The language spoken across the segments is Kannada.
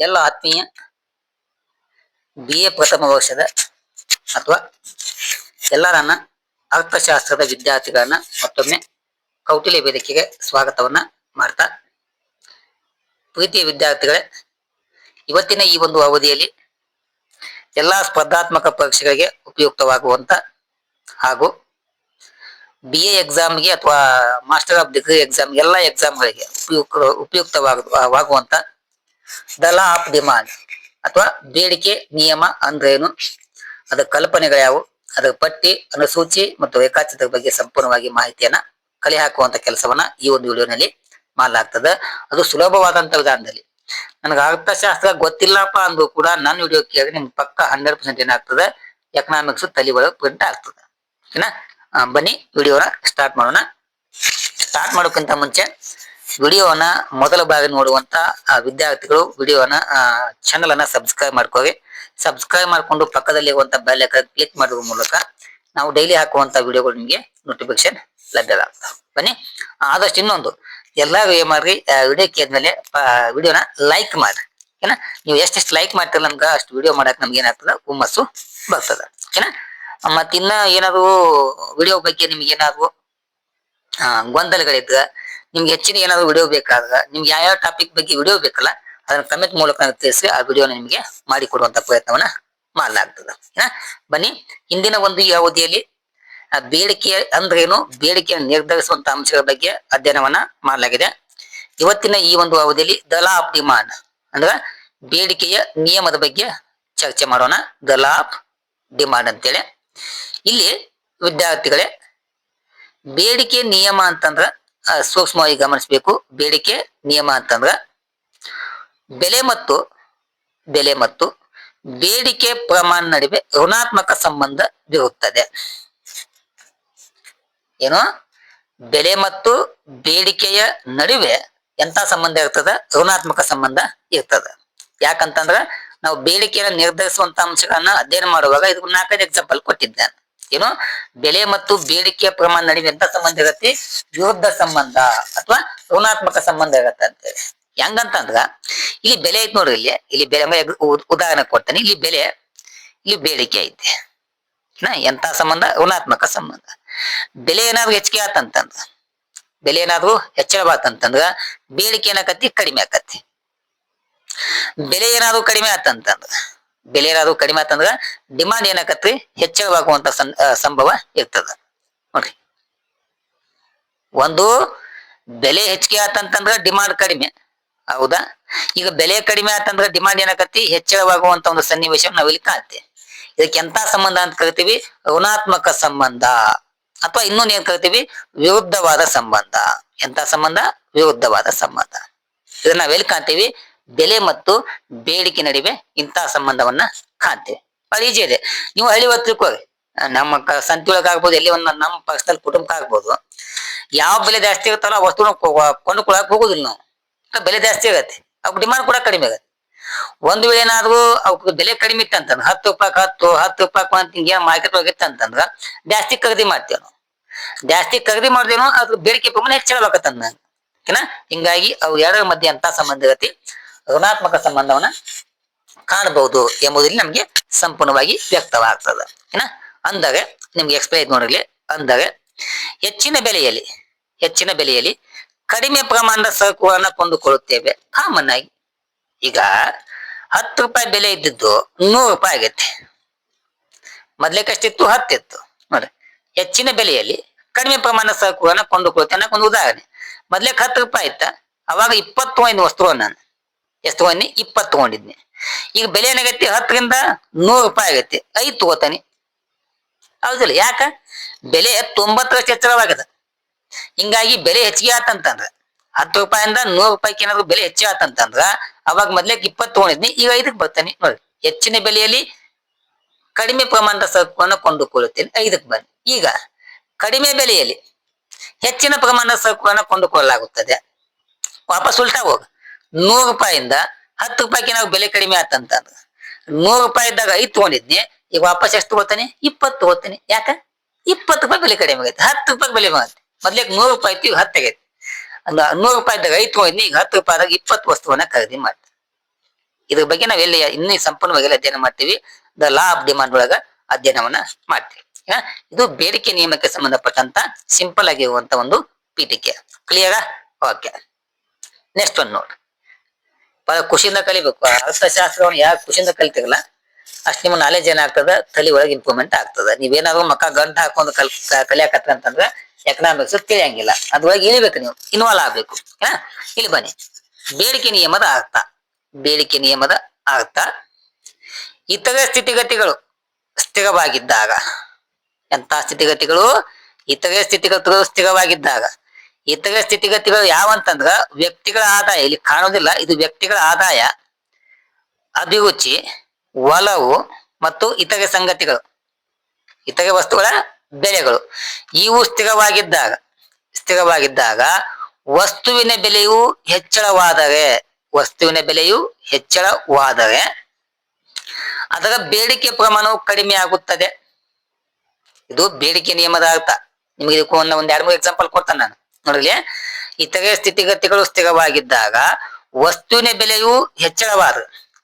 ಎಲ್ಲ ಆತ್ಮೀಯ ಬಿ ಎ ಪ್ರಥಮ ವರ್ಷದ ಅಥವಾ ಎಲ್ಲರನ್ನ ಅರ್ಥಶಾಸ್ತ್ರದ ವಿದ್ಯಾರ್ಥಿಗಳನ್ನ ಮತ್ತೊಮ್ಮೆ ಕೌಟಿಲ್ಯ ವೇದಿಕೆಗೆ ಸ್ವಾಗತವನ್ನ ಮಾಡ್ತಾ ಪ್ರೀತಿಯ ವಿದ್ಯಾರ್ಥಿಗಳೇ, ಇವತ್ತಿನ ಈ ಒಂದು ಅವಧಿಯಲ್ಲಿ ಎಲ್ಲಾ ಸ್ಪರ್ಧಾತ್ಮಕ ಪರೀಕ್ಷೆಗಳಿಗೆ ಉಪಯುಕ್ತವಾಗುವಂತ ಹಾಗೂ ಬಿ ಎ ಎಕ್ಸಾಮ್ಗೆ ಅಥವಾ ಮಾಸ್ಟರ್ ಆಫ್ ಡಿಗ್ರಿ ಎಕ್ಸಾಮ್ ಎಲ್ಲ ಎಕ್ಸಾಮ್ಗಳಿಗೆ ಉಪಯುಕ್ತ ಉಪಯುಕ್ತವಾಗುವಂತ ದ ಲಾ ಆಫ್ ಡಿಮಾಂಡ್ ಅಥವಾ ಬೇಡಿಕೆ, ನಿಯಮ ಅಂದ್ರೇನು ಅದರ ಕಲ್ಪನೆಗಳ್ಯಾವು ಅದರ ಪಟ್ಟಿ, ಅನುಸೂಚಿ ಮತ್ತು ರೇಖಾಚಿತ್ರದ ಬಗ್ಗೆ ಸಂಪೂರ್ಣವಾಗಿ ಮಾಹಿತಿಯನ್ನ ಕಲೆ ಹಾಕುವಂತ ಕೆಲಸವನ್ನ ಈ ಒಂದು ವಿಡಿಯೋನಲ್ಲಿ ಮಾಡಲಾಗ್ತದೆ. ಅದು ಸುಲಭವಾದಂತ ವಿಧಾನದಲ್ಲಿ. ನನಗೆ ಅರ್ಥಶಾಸ್ತ್ರ ಗೊತ್ತಿಲ್ಲಪ್ಪ ಅಂದ್ರೂ ಕೂಡ ನನ್ನ ವಿಡಿಯೋ ಕೇಳಿದ್ರೆ ನಿಮ್ಗೆ ಪಕ್ಕ ಹಂಡ್ರೆಡ್ ಪರ್ಸೆಂಟ್ ಏನಾಗ್ತದೆ? ಎಕನಾಮಿಕ್ಸ್ ತಲೆ ಒಳಗೆ ಪ್ರಿಂಟ್ ಆಗ್ತದೆ. ಓಕೆನಾ? ಬನ್ನಿ, ವಿಡಿಯೋನ ಸ್ಟಾರ್ಟ್ ಮಾಡೋಣ. ಸ್ಟಾರ್ಟ್ ಮಾಡೋಕ್ಕಿಂತ ಮುಂಚೆ ವಿಡಿಯೋನ ಮೊದಲ ಭಾಗ ನೋಡುವಂತ ವಿದ್ಯಾರ್ಥಿಗಳು ವಿಡಿಯೋನ ಚಾನಲ್ ಅನ್ನ ಸಬ್ಸ್ಕ್ರೈಬ್ ಮಾಡ್ಕೋವಿ ಸಬ್ಸ್ಕ್ರೈಬ್ ಮಾಡ್ಕೊಂಡು ಪಕ್ಕದಲ್ಲಿರುವಂತ ಬೆಲ್ ಐಕಾನ್ ಕ್ಲಿಕ್ ಮಾಡುವ ಮೂಲಕ ನಾವು ಡೈಲಿ ಹಾಕುವಂತ ವಿಡಿಯೋಗಳು ನಿಮಗೆ ನೋಟಿಫಿಕೇಶನ್ ಲಭ್ಯವಾಗ್ತವೆ. ಬನ್ನಿ, ಆದಷ್ಟು ಇನ್ನೊಂದು. ಎಲ್ಲರೂ ಏನ್ ಮಾಡ್ರಿ ವಿಡಿಯೋ ಕೇಳಿದ್ಮೇಲೆ ವಿಡಿಯೋನ ಲೈಕ್ ಮಾಡ್ರಿ. ಓಕೆನಾ ನೀವು ಎಷ್ಟೆಷ್ಟು ಲೈಕ್ ಮಾಡ್ತೀರ ನಮ್ಗೆ, ಅಷ್ಟು ವಿಡಿಯೋ ಮಾಡಕ್ ನಮ್ಗೆ ಏನಾಗ್ತದ? ಹುಮ್ಮಸ್ಸು ಬರ್ತದ. ಓಕೆನಾ ಮತ್ತಿನ್ನ ಏನಾದ್ರು ವಿಡಿಯೋ ಬಗ್ಗೆ ನಿಮ್ಗೆ ಏನಾದ್ರು ಗೊಂದಲಗಳಿದ್ರ ನಿಮ್ಗೆ ಹೆಚ್ಚಿನ ಏನಾದ್ರು ವಿಡಿಯೋ ಬೇಕಾದಾಗ, ನಿಮ್ಗೆ ಯಾವ ಟಾಪಿಕ್ ಬಗ್ಗೆ ವಿಡಿಯೋ ಬೇಕಲ್ಲ, ಅದನ್ನ ಕಮೆಂಟ್ ಮೂಲಕ ತಿಳಿಸಿ ಆ ವಿಡಿಯೋನ ನಿಮ್ಗೆ ಮಾಡಿಕೊಡುವಂತ ಪ್ರಯತ್ನವನ್ನ ಮಾಡಲಾಗ್ತದೆ? ಬನ್ನಿ, ಹಿಂದಿನ ಒಂದು ಈ ಅವಧಿಯಲ್ಲಿ ಬೇಡಿಕೆ ಅಂದ್ರೆ ಏನು ಬೇಡಿಕೆಯನ್ನು ನಿರ್ಧರಿಸುವಂತ ಅಂಶಗಳ ಬಗ್ಗೆ ಅಧ್ಯಯನವನ್ನ ಮಾಡಲಾಗಿದೆ. ಇವತ್ತಿನ ಈ ಒಂದು ಅವಧಿಯಲ್ಲಿ ದಲ ಆಫ್ ಡಿಮಾಂಡ್ ಅಂದ್ರೆ ಬೇಡಿಕೆಯ ನಿಯಮದ ಬಗ್ಗೆ ಚರ್ಚೆ ಮಾಡೋಣ. ದಲ ಆಫ್ ಡಿಮಾಂಡ್ ಅಂತೇಳಿ. ಇಲ್ಲಿ ವಿದ್ಯಾರ್ಥಿಗಳೇ, ಬೇಡಿಕೆ ನಿಯಮ ಅಂತಂದ್ರ ಸೂಕ್ಷ್ಮವಾಗಿ ಗಮನಿಸಬೇಕು. ಬೇಡಿಕೆ, ನಿಯಮ ಅಂತಂದ್ರ ಬೆಲೆ ಮತ್ತು ಬೆಲೆ ಮತ್ತು ಬೇಡಿಕೆ ಪ್ರಮಾಣ ನಡುವೆ ಋಣಾತ್ಮಕ ಸಂಬಂಧ ಬೀರುತ್ತದೆ ಏನು? ಬೆಲೆ ಮತ್ತು ಬೇಡಿಕೆಯ ನಡುವೆ ಎಂತ ಸಂಬಂಧ ಇರ್ತದ? ಋಣಾತ್ಮಕ ಸಂಬಂಧ ಇರ್ತದ. ಯಾಕಂತಂದ್ರ ನಾವು ಬೇಡಿಕೆಯನ್ನು ನಿರ್ಧರಿಸುವಂತ ಅಂಶಗಳನ್ನ ಅಧ್ಯಯನ ಮಾಡುವಾಗ ಇದು ನಾಲ್ಕೈದು ಎಕ್ಸಾಂಪಲ್ ಕೊಟ್ಟಿದ್ದೆ. ಏನು? ಬೆಲೆ ಮತ್ತು ಬೇಡಿಕೆಯ ಪ್ರಮಾಣ ನಡುವೆ ಎಂತ ಸಂಬಂಧ ಇರತ್ತೆ? ವಿರುದ್ಧ ಸಂಬಂಧ ಅಥವಾ ಋಣಾತ್ಮಕ ಸಂಬಂಧ ಇರತ್ತೆ ಅಂತೇಳಿ ಹೆಂಗಂತಂದ್ರ, ಇಲ್ಲಿ ಬೆಲೆ ಐತಿ ನೋಡ್ರಿ ಇಲ್ಲಿ. ಇಲ್ಲಿ ಬೆಲೆ ಉದಾಹರಣೆ ಕೊಡ್ತೇನೆ. ಇಲ್ಲಿ ಬೆಲೆ, ಇಲ್ಲಿ ಬೇಡಿಕೆ ಐತೆ. ಎಂತ ಸಂಬಂಧ? ಋಣಾತ್ಮಕ ಸಂಬಂಧ. ಬೆಲೆ ಏನಾದ್ರು ಹೆಚ್ಚಿಗೆ ಆತಂತಂದ್ರ, ಬೆಲೆ ಏನಾದ್ರು ಹೆಚ್ಚಳವಾತಂತಂದ್ರ ಬೇಡಿಕೆ ಏನಾಕತಿ ಕಡಿಮೆ ಆಕತಿ ಬೆಲೆ ಏನಾದ್ರು ಕಡಿಮೆ ಆತಂತಂದ್ರ ಬೆಲೆ ಏನಾದ್ರು ಕಡಿಮೆ ಆತಂದ್ರ ಡಿಮಾಂಡ್ ಏನಾಕತ್ರಿ? ಹೆಚ್ಚಳವಾಗುವಂತ ಸಂಭವ ಇರ್ತದ. ನೋಡ್ರಿ. ಒಂದು ಬೆಲೆ ಹೆಚ್ಚಿಗೆ ಆತಂತಂದ್ರ ಡಿಮಾಂಡ್ ಕಡಿಮೆ. ಹೌದಾ? ಈಗ ಬೆಲೆ ಕಡಿಮೆ ಆತಂದ್ರ ಡಿಮಾಂಡ್ ಏನಾಕತಿ ಹೆಚ್ಚಳವಾಗುವಂತ ಒಂದು ಸನ್ನಿವೇಶ ನಾವಿಲ್ಲಿ ಕಾಣ್ತೇವೆ. ಇದಕ್ಕೆ ಎಂತ ಸಂಬಂಧ ಅಂತ ಕರಿತೀವಿ? ಋಣಾತ್ಮಕ ಸಂಬಂಧ. ಅಥವಾ ಇನ್ನೊಂದು ಏನ್ ಕರಿತೀವಿ? ವಿರುದ್ಧವಾದ ಸಂಬಂಧ. ಎಂತ ಸಂಬಂಧ? ವಿರುದ್ಧವಾದ ಸಂಬಂಧ. ಇದನ್ನ ನಾವೆಲ್ಲಿ ಕಾಣ್ತೀವಿ? ಬೆಲೆ ಮತ್ತು ಬೇಡಿಕೆ ನಡುವೆ ಇಂತಹ ಸಂಬಂಧವನ್ನ ಕಾಣ್ತೇವೆ. ಬಹಳ ಈಜಿ ಇದೆ ನೀವು ಹಳ್ಳಿ ಹೊತ್ತು ಹೋಗಿ ನಮ್ಮ ಸಂತಿ ಒಳಗ್ ಆಗ್ಬೋದು, ಎಲ್ಲಿ ಒಂದು ನಮ್ಮ ಪಕ್ಷದಲ್ಲಿ ಕುಟುಂಬಕ್ಕೆ ಆಗ್ಬೋದು. ಯಾವ ಬೆಲೆ ಜಾಸ್ತಿ ಇರುತ್ತಲ್ಲ ಆ ವಸ್ತುನ ಕೊಂಡುಕೊಳ್ಳಕ್ ಹೋಗುದಿಲ್ಲ ನಾವು. ಬೆಲೆ ಜಾಸ್ತಿ ಆಗತ್ತೆ. ಅವ್ ಡಿಮಾಂಡ್ ಕೂಡ ಕಡಿಮೆ ಆಗತ್ತೆ. ಒಂದ್ ವೇಳೆ ಏನಾದ್ರು ಅವಕ್ಕೆ ಬೆಲೆ ಕಡಿಮೆ ಇತ್ತಂತಂದ್ರೆ ಹತ್ತು ರೂಪಾಯಿ ಹತ್ತು ಹತ್ತು ರೂಪಾಯಿ ಅಂತ ಹಿಂಗೆ ಮಾರ್ಕೆಟ್ ಒಳಗೆ ಇತ್ತಂತಂದ್ರ ಜಾಸ್ತಿ ಖರೀದಿ ಮಾಡ್ತೇವೆ ನಾವು. ಜಾಸ್ತಿ ಖರೀದಿ ಮಾಡಿದೇನೋ ಅದ್ರ ಬೇಡಿಕೆ ಪ್ರಮಾಣ ಓಕೆನಾ ಹಿಂಗಾಗಿ ಅವು ಎರಡರ ಮಧ್ಯೆ ಅಂತ ಸಂಬಂಧ ಇರತ್ತೆ ಋಣಾತ್ಮಕ ಸಂಬಂಧವನ್ನ ಕಾಣಬಹುದು ಎಂಬುದರಲ್ಲಿ ನಮ್ಗೆ ಸಂಪೂರ್ಣವಾಗಿ ವ್ಯಕ್ತವಾಗ್ತದೆ. ಏನ? ಅಂದಾಗ, ನಿಮ್ಗೆ ಎಕ್ಸ್ಪ್ಲೈನ್ ಮಾಡಿರಲಿ ಅಂದಾಗ, ಹೆಚ್ಚಿನ ಬೆಲೆಯಲ್ಲಿ ಹೆಚ್ಚಿನ ಬೆಲೆಯಲ್ಲಿ ಕಡಿಮೆ ಪ್ರಮಾಣದ ಸರಕುಗಳನ್ನ ಕೊಂಡುಕೊಳ್ಳುತ್ತೇವೆ. ಕಾಮನ್ ಆಗಿ. ಈಗ ಹತ್ತು ರೂಪಾಯಿ ಬೆಲೆ ಇದ್ದಿದ್ದು ನೂರು ರೂಪಾಯಿ ಆಗೈತೆ. ಮೊದ್ಲೇಕಷ್ಟಿತ್ತು ಹತ್ತಿತ್ತು ನೋಡಿ ಹೆಚ್ಚಿನ ಬೆಲೆಯಲ್ಲಿ ಕಡಿಮೆ ಪ್ರಮಾಣದ ಸರಕುಗಳನ್ನ ಕೊಂಡುಕೊಳ್ತೇವೆ ಅನ್ನಕ್ಕೆ ಒಂದು ಉದಾಹರಣೆ. ಮೊದ್ಲೇಕ್ ಹತ್ತು ರೂಪಾಯಿ ಇತ್ತ, ಅವಾಗ ಇಪ್ಪತ್ತು ಐದು ವಸ್ತುವನ್ನು ನಾನು. ಎಷ್ಟು ತಗೊಂಡಿ ಇಪ್ಪತ್ತು ತಗೊಂಡಿದ್ನಿ. ಈಗ ಬೆಲೆ ಏನಾಗೈತಿ? ಹತ್ತರಿಂದ ನೂರು ರೂಪಾಯಿ ಆಗೈತಿ. ಐದು ತಗೋತಾನೆ. ಹೌದಿಲ್ಲ? ಯಾಕ? ಬೆಲೆ ತೊಂಬತ್ತರಷ್ಟು ಹೆಚ್ಚಳವಾಗದ ಹಿಂಗಾಗಿ ಬೆಲೆ ಹೆಚ್ಚಿಗೆ ಆತಂತಂದ್ರ. ಹತ್ತು ರೂಪಾಯಿಂದ ನೂರು ರೂಪಾಯಿಗೆ ಏನಾದ್ರು ಬೆಲೆ ಹೆಚ್ಚಿಗೆ ಆತಂತಂದ್ರ, ಅವಾಗ ಮೊದ್ಲೇಕ್ ಇಪ್ಪತ್ತು ತಗೊಂಡಿದ್ನಿ. ಈಗ ಐದಕ್ಕೆ ಬರ್ತಾನೆ. ನೋಡಿ, ಹೆಚ್ಚಿನ ಬೆಲೆಯಲ್ಲಿ ಕಡಿಮೆ ಪ್ರಮಾಣದ ಸರಕುಗಳನ್ನು ಕೊಂಡುಕೊಳ್ಳುತ್ತೇನೆ. ಐದಕ್ಕೆ ಬನ್ನಿ. ಈಗ ಕಡಿಮೆ ಬೆಲೆಯಲ್ಲಿ ಹೆಚ್ಚಿನ ಪ್ರಮಾಣದ ಸರಕುಗಳನ್ನು ಕೊಂಡುಕೊಳ್ಳಲಾಗುತ್ತದೆ. ವಾಪಸ್ ಉಲ್ಟಾ ಹೋಗ. ನೂರು ರೂಪಾಯಿಂದ ಹತ್ತು ರೂಪಾಯಿಗೆ ನಾವು ಬೆಲೆ ಕಡಿಮೆ ಆತಂತ ನೂರು ರೂಪಾಯಿ ಇದ್ದಾಗ ಐದು ತಗೊಂಡಿದ್ನಿ, ಈಗ ವಾಪಸ್ ಎಷ್ಟು ತಗೋತಾನೆ? ಇಪ್ಪತ್ತು ತಗೋತೀನಿ. ಯಾಕ? ಇಪ್ಪತ್ತು ರೂಪಾಯಿ ಬೆಲೆ ಕಡಿಮೆ ಆಗೈತೆ. ಹತ್ತು ರೂಪಾಯಿ ಬೆಲೆ ಬಂಗೈತೆ ಮೊದ್ಲಿಗೆ ನೂರು ರೂಪಾಯಿ ಇತ್ತು, ಈಗ ಹತ್ತು ಆಗೈತೆ. ನೂರು ರೂಪಾಯಿ ಇದ್ದಾಗ ಐದು ತಗೊಂಡಿದ್ನಿ, ಈಗ ಹತ್ತು ರೂಪಾಯಿದಾಗ ಇಪ್ಪತ್ತು ವಸ್ತುವನ್ನ ಖರೀದಿ ಮಾಡ್ತೀವಿ. ಇದ್ರ ಬಗ್ಗೆ ನಾವು ಎಲ್ಲಿ ಇನ್ನೂ ಸಂಪೂರ್ಣವಾಗಿ ಅಧ್ಯಯನ ಮಾಡ್ತೀವಿ. ದ ಲಾ ಆಫ್ ಡಿಮಾಂಡ್ ಒಳಗ ಅಧ್ಯಯನವನ್ನ ಮಾಡ್ತೀವಿ. ಇದು ಬೇಡಿಕೆ ನಿಯಮಕ್ಕೆ ಸಂಬಂಧಪಟ್ಟಂತ ಸಿಂಪಲ್ ಆಗಿರುವಂತ ಒಂದು ಪೀಠಿಕೆ. ಕ್ಲಿಯರಾ ಓಕೆ ನೆಕ್ಸ್ಟ್ ಒಂದು ನೋಡಿ. ಖುಷಿಯಿಂದ ಕಲಿಬೇಕು. ಅರ್ಥಶಾಸ್ತ್ರವನ್ನು ಯಾವ ಖುಷಿಯಿಂದ ಕಲಿತಿರಲ್ಲ, ಅಷ್ಟು ನಿಮ್ಮ ನಾಲೆಜ್ ಏನಾಗ್ತದ? ತಲೆ ಒಳಗೆ ಇಂಪ್ರೂವ್ಮೆಂಟ್ ಆಗ್ತದ. ನೀವೇನಾದ್ರು ಮಕ್ಕ ಗಂಟು ಹಾಕೊಂಡು ಕಲ್ ಕಲಿಯಾಕತ್ರ ಅಂತಂದ್ರ ಎಕನಾಮಿಕ್ಸ್ ತಿಳಿಯಂಗಿಲ್ಲ. ಅದ್ರೊಳಗೆ ಇಳಿಬೇಕು ನೀವು. ಇನ್ವಾಲ್ವ್ ಆಗ್ಬೇಕು. ಹಾ? ಇಲ್ಲಿ ಬನ್ನಿ. ಬೇಡಿಕೆ ನಿಯಮದ ಅರ್ಥ. ಬೇಡಿಕೆ ನಿಯಮದ ಅರ್ಥ. ಇತರೆ ಸ್ಥಿತಿಗತಿಗಳು ಸ್ಥಿರವಾಗಿದ್ದಾಗ ಎಂತ ಸ್ಥಿತಿಗತಿಗಳು? ಇತರೆ ಸ್ಥಿತಿಗತಿಗಳು ಸ್ಥಿರವಾಗಿದ್ದಾಗ. ಇತರೆ ಸ್ಥಿತಿಗತಿಗಳು ಯಾವಂತಂದ್ರ ವ್ಯಕ್ತಿಗಳ ಆದಾಯ, ಇಲ್ಲಿ ಕಾಣೋದಿಲ್ಲ, ಇದು ವ್ಯಕ್ತಿಗಳ ಆದಾಯ, ಅಭಿರುಚಿ, ಒಲವು ಮತ್ತು ಇತರೆ ಸಂಗತಿಗಳು ಇತರೆ ವಸ್ತುಗಳ ಬೆಲೆಗಳು. ಇವು ಸ್ಥಿರವಾಗಿದ್ದಾಗ ಸ್ಥಿರವಾಗಿದ್ದಾಗ ವಸ್ತುವಿನ ಬೆಲೆಯು ಹೆಚ್ಚಳವಾದರೆ, ವಸ್ತುವಿನ ಬೆಲೆಯು ಹೆಚ್ಚಳವಾದರೆ ಅದರ ಬೇಡಿಕೆ ಪ್ರಮಾಣವು ಕಡಿಮೆ ಆಗುತ್ತದೆ. ಇದು ಬೇಡಿಕೆ ನಿಯಮದ ಅರ್ಥ. ನಿಮಗೆ ಇದಕ್ಕೂ ಒಂದು ಎರಡು, ಮೂರು ಎಕ್ಸಾಂಪಲ್ ಕೊಡ್ತಾನೆ ನಾನು. ನೋಡಲಿ ಇತರೆ ಸ್ಥಿತಿಗತಿಗಳು ಸ್ಥಿರವಾಗಿದ್ದಾಗ ವಸ್ತುವಿನ ಬೆಲೆಯು ಹೆಚ್ಚಳವಾದ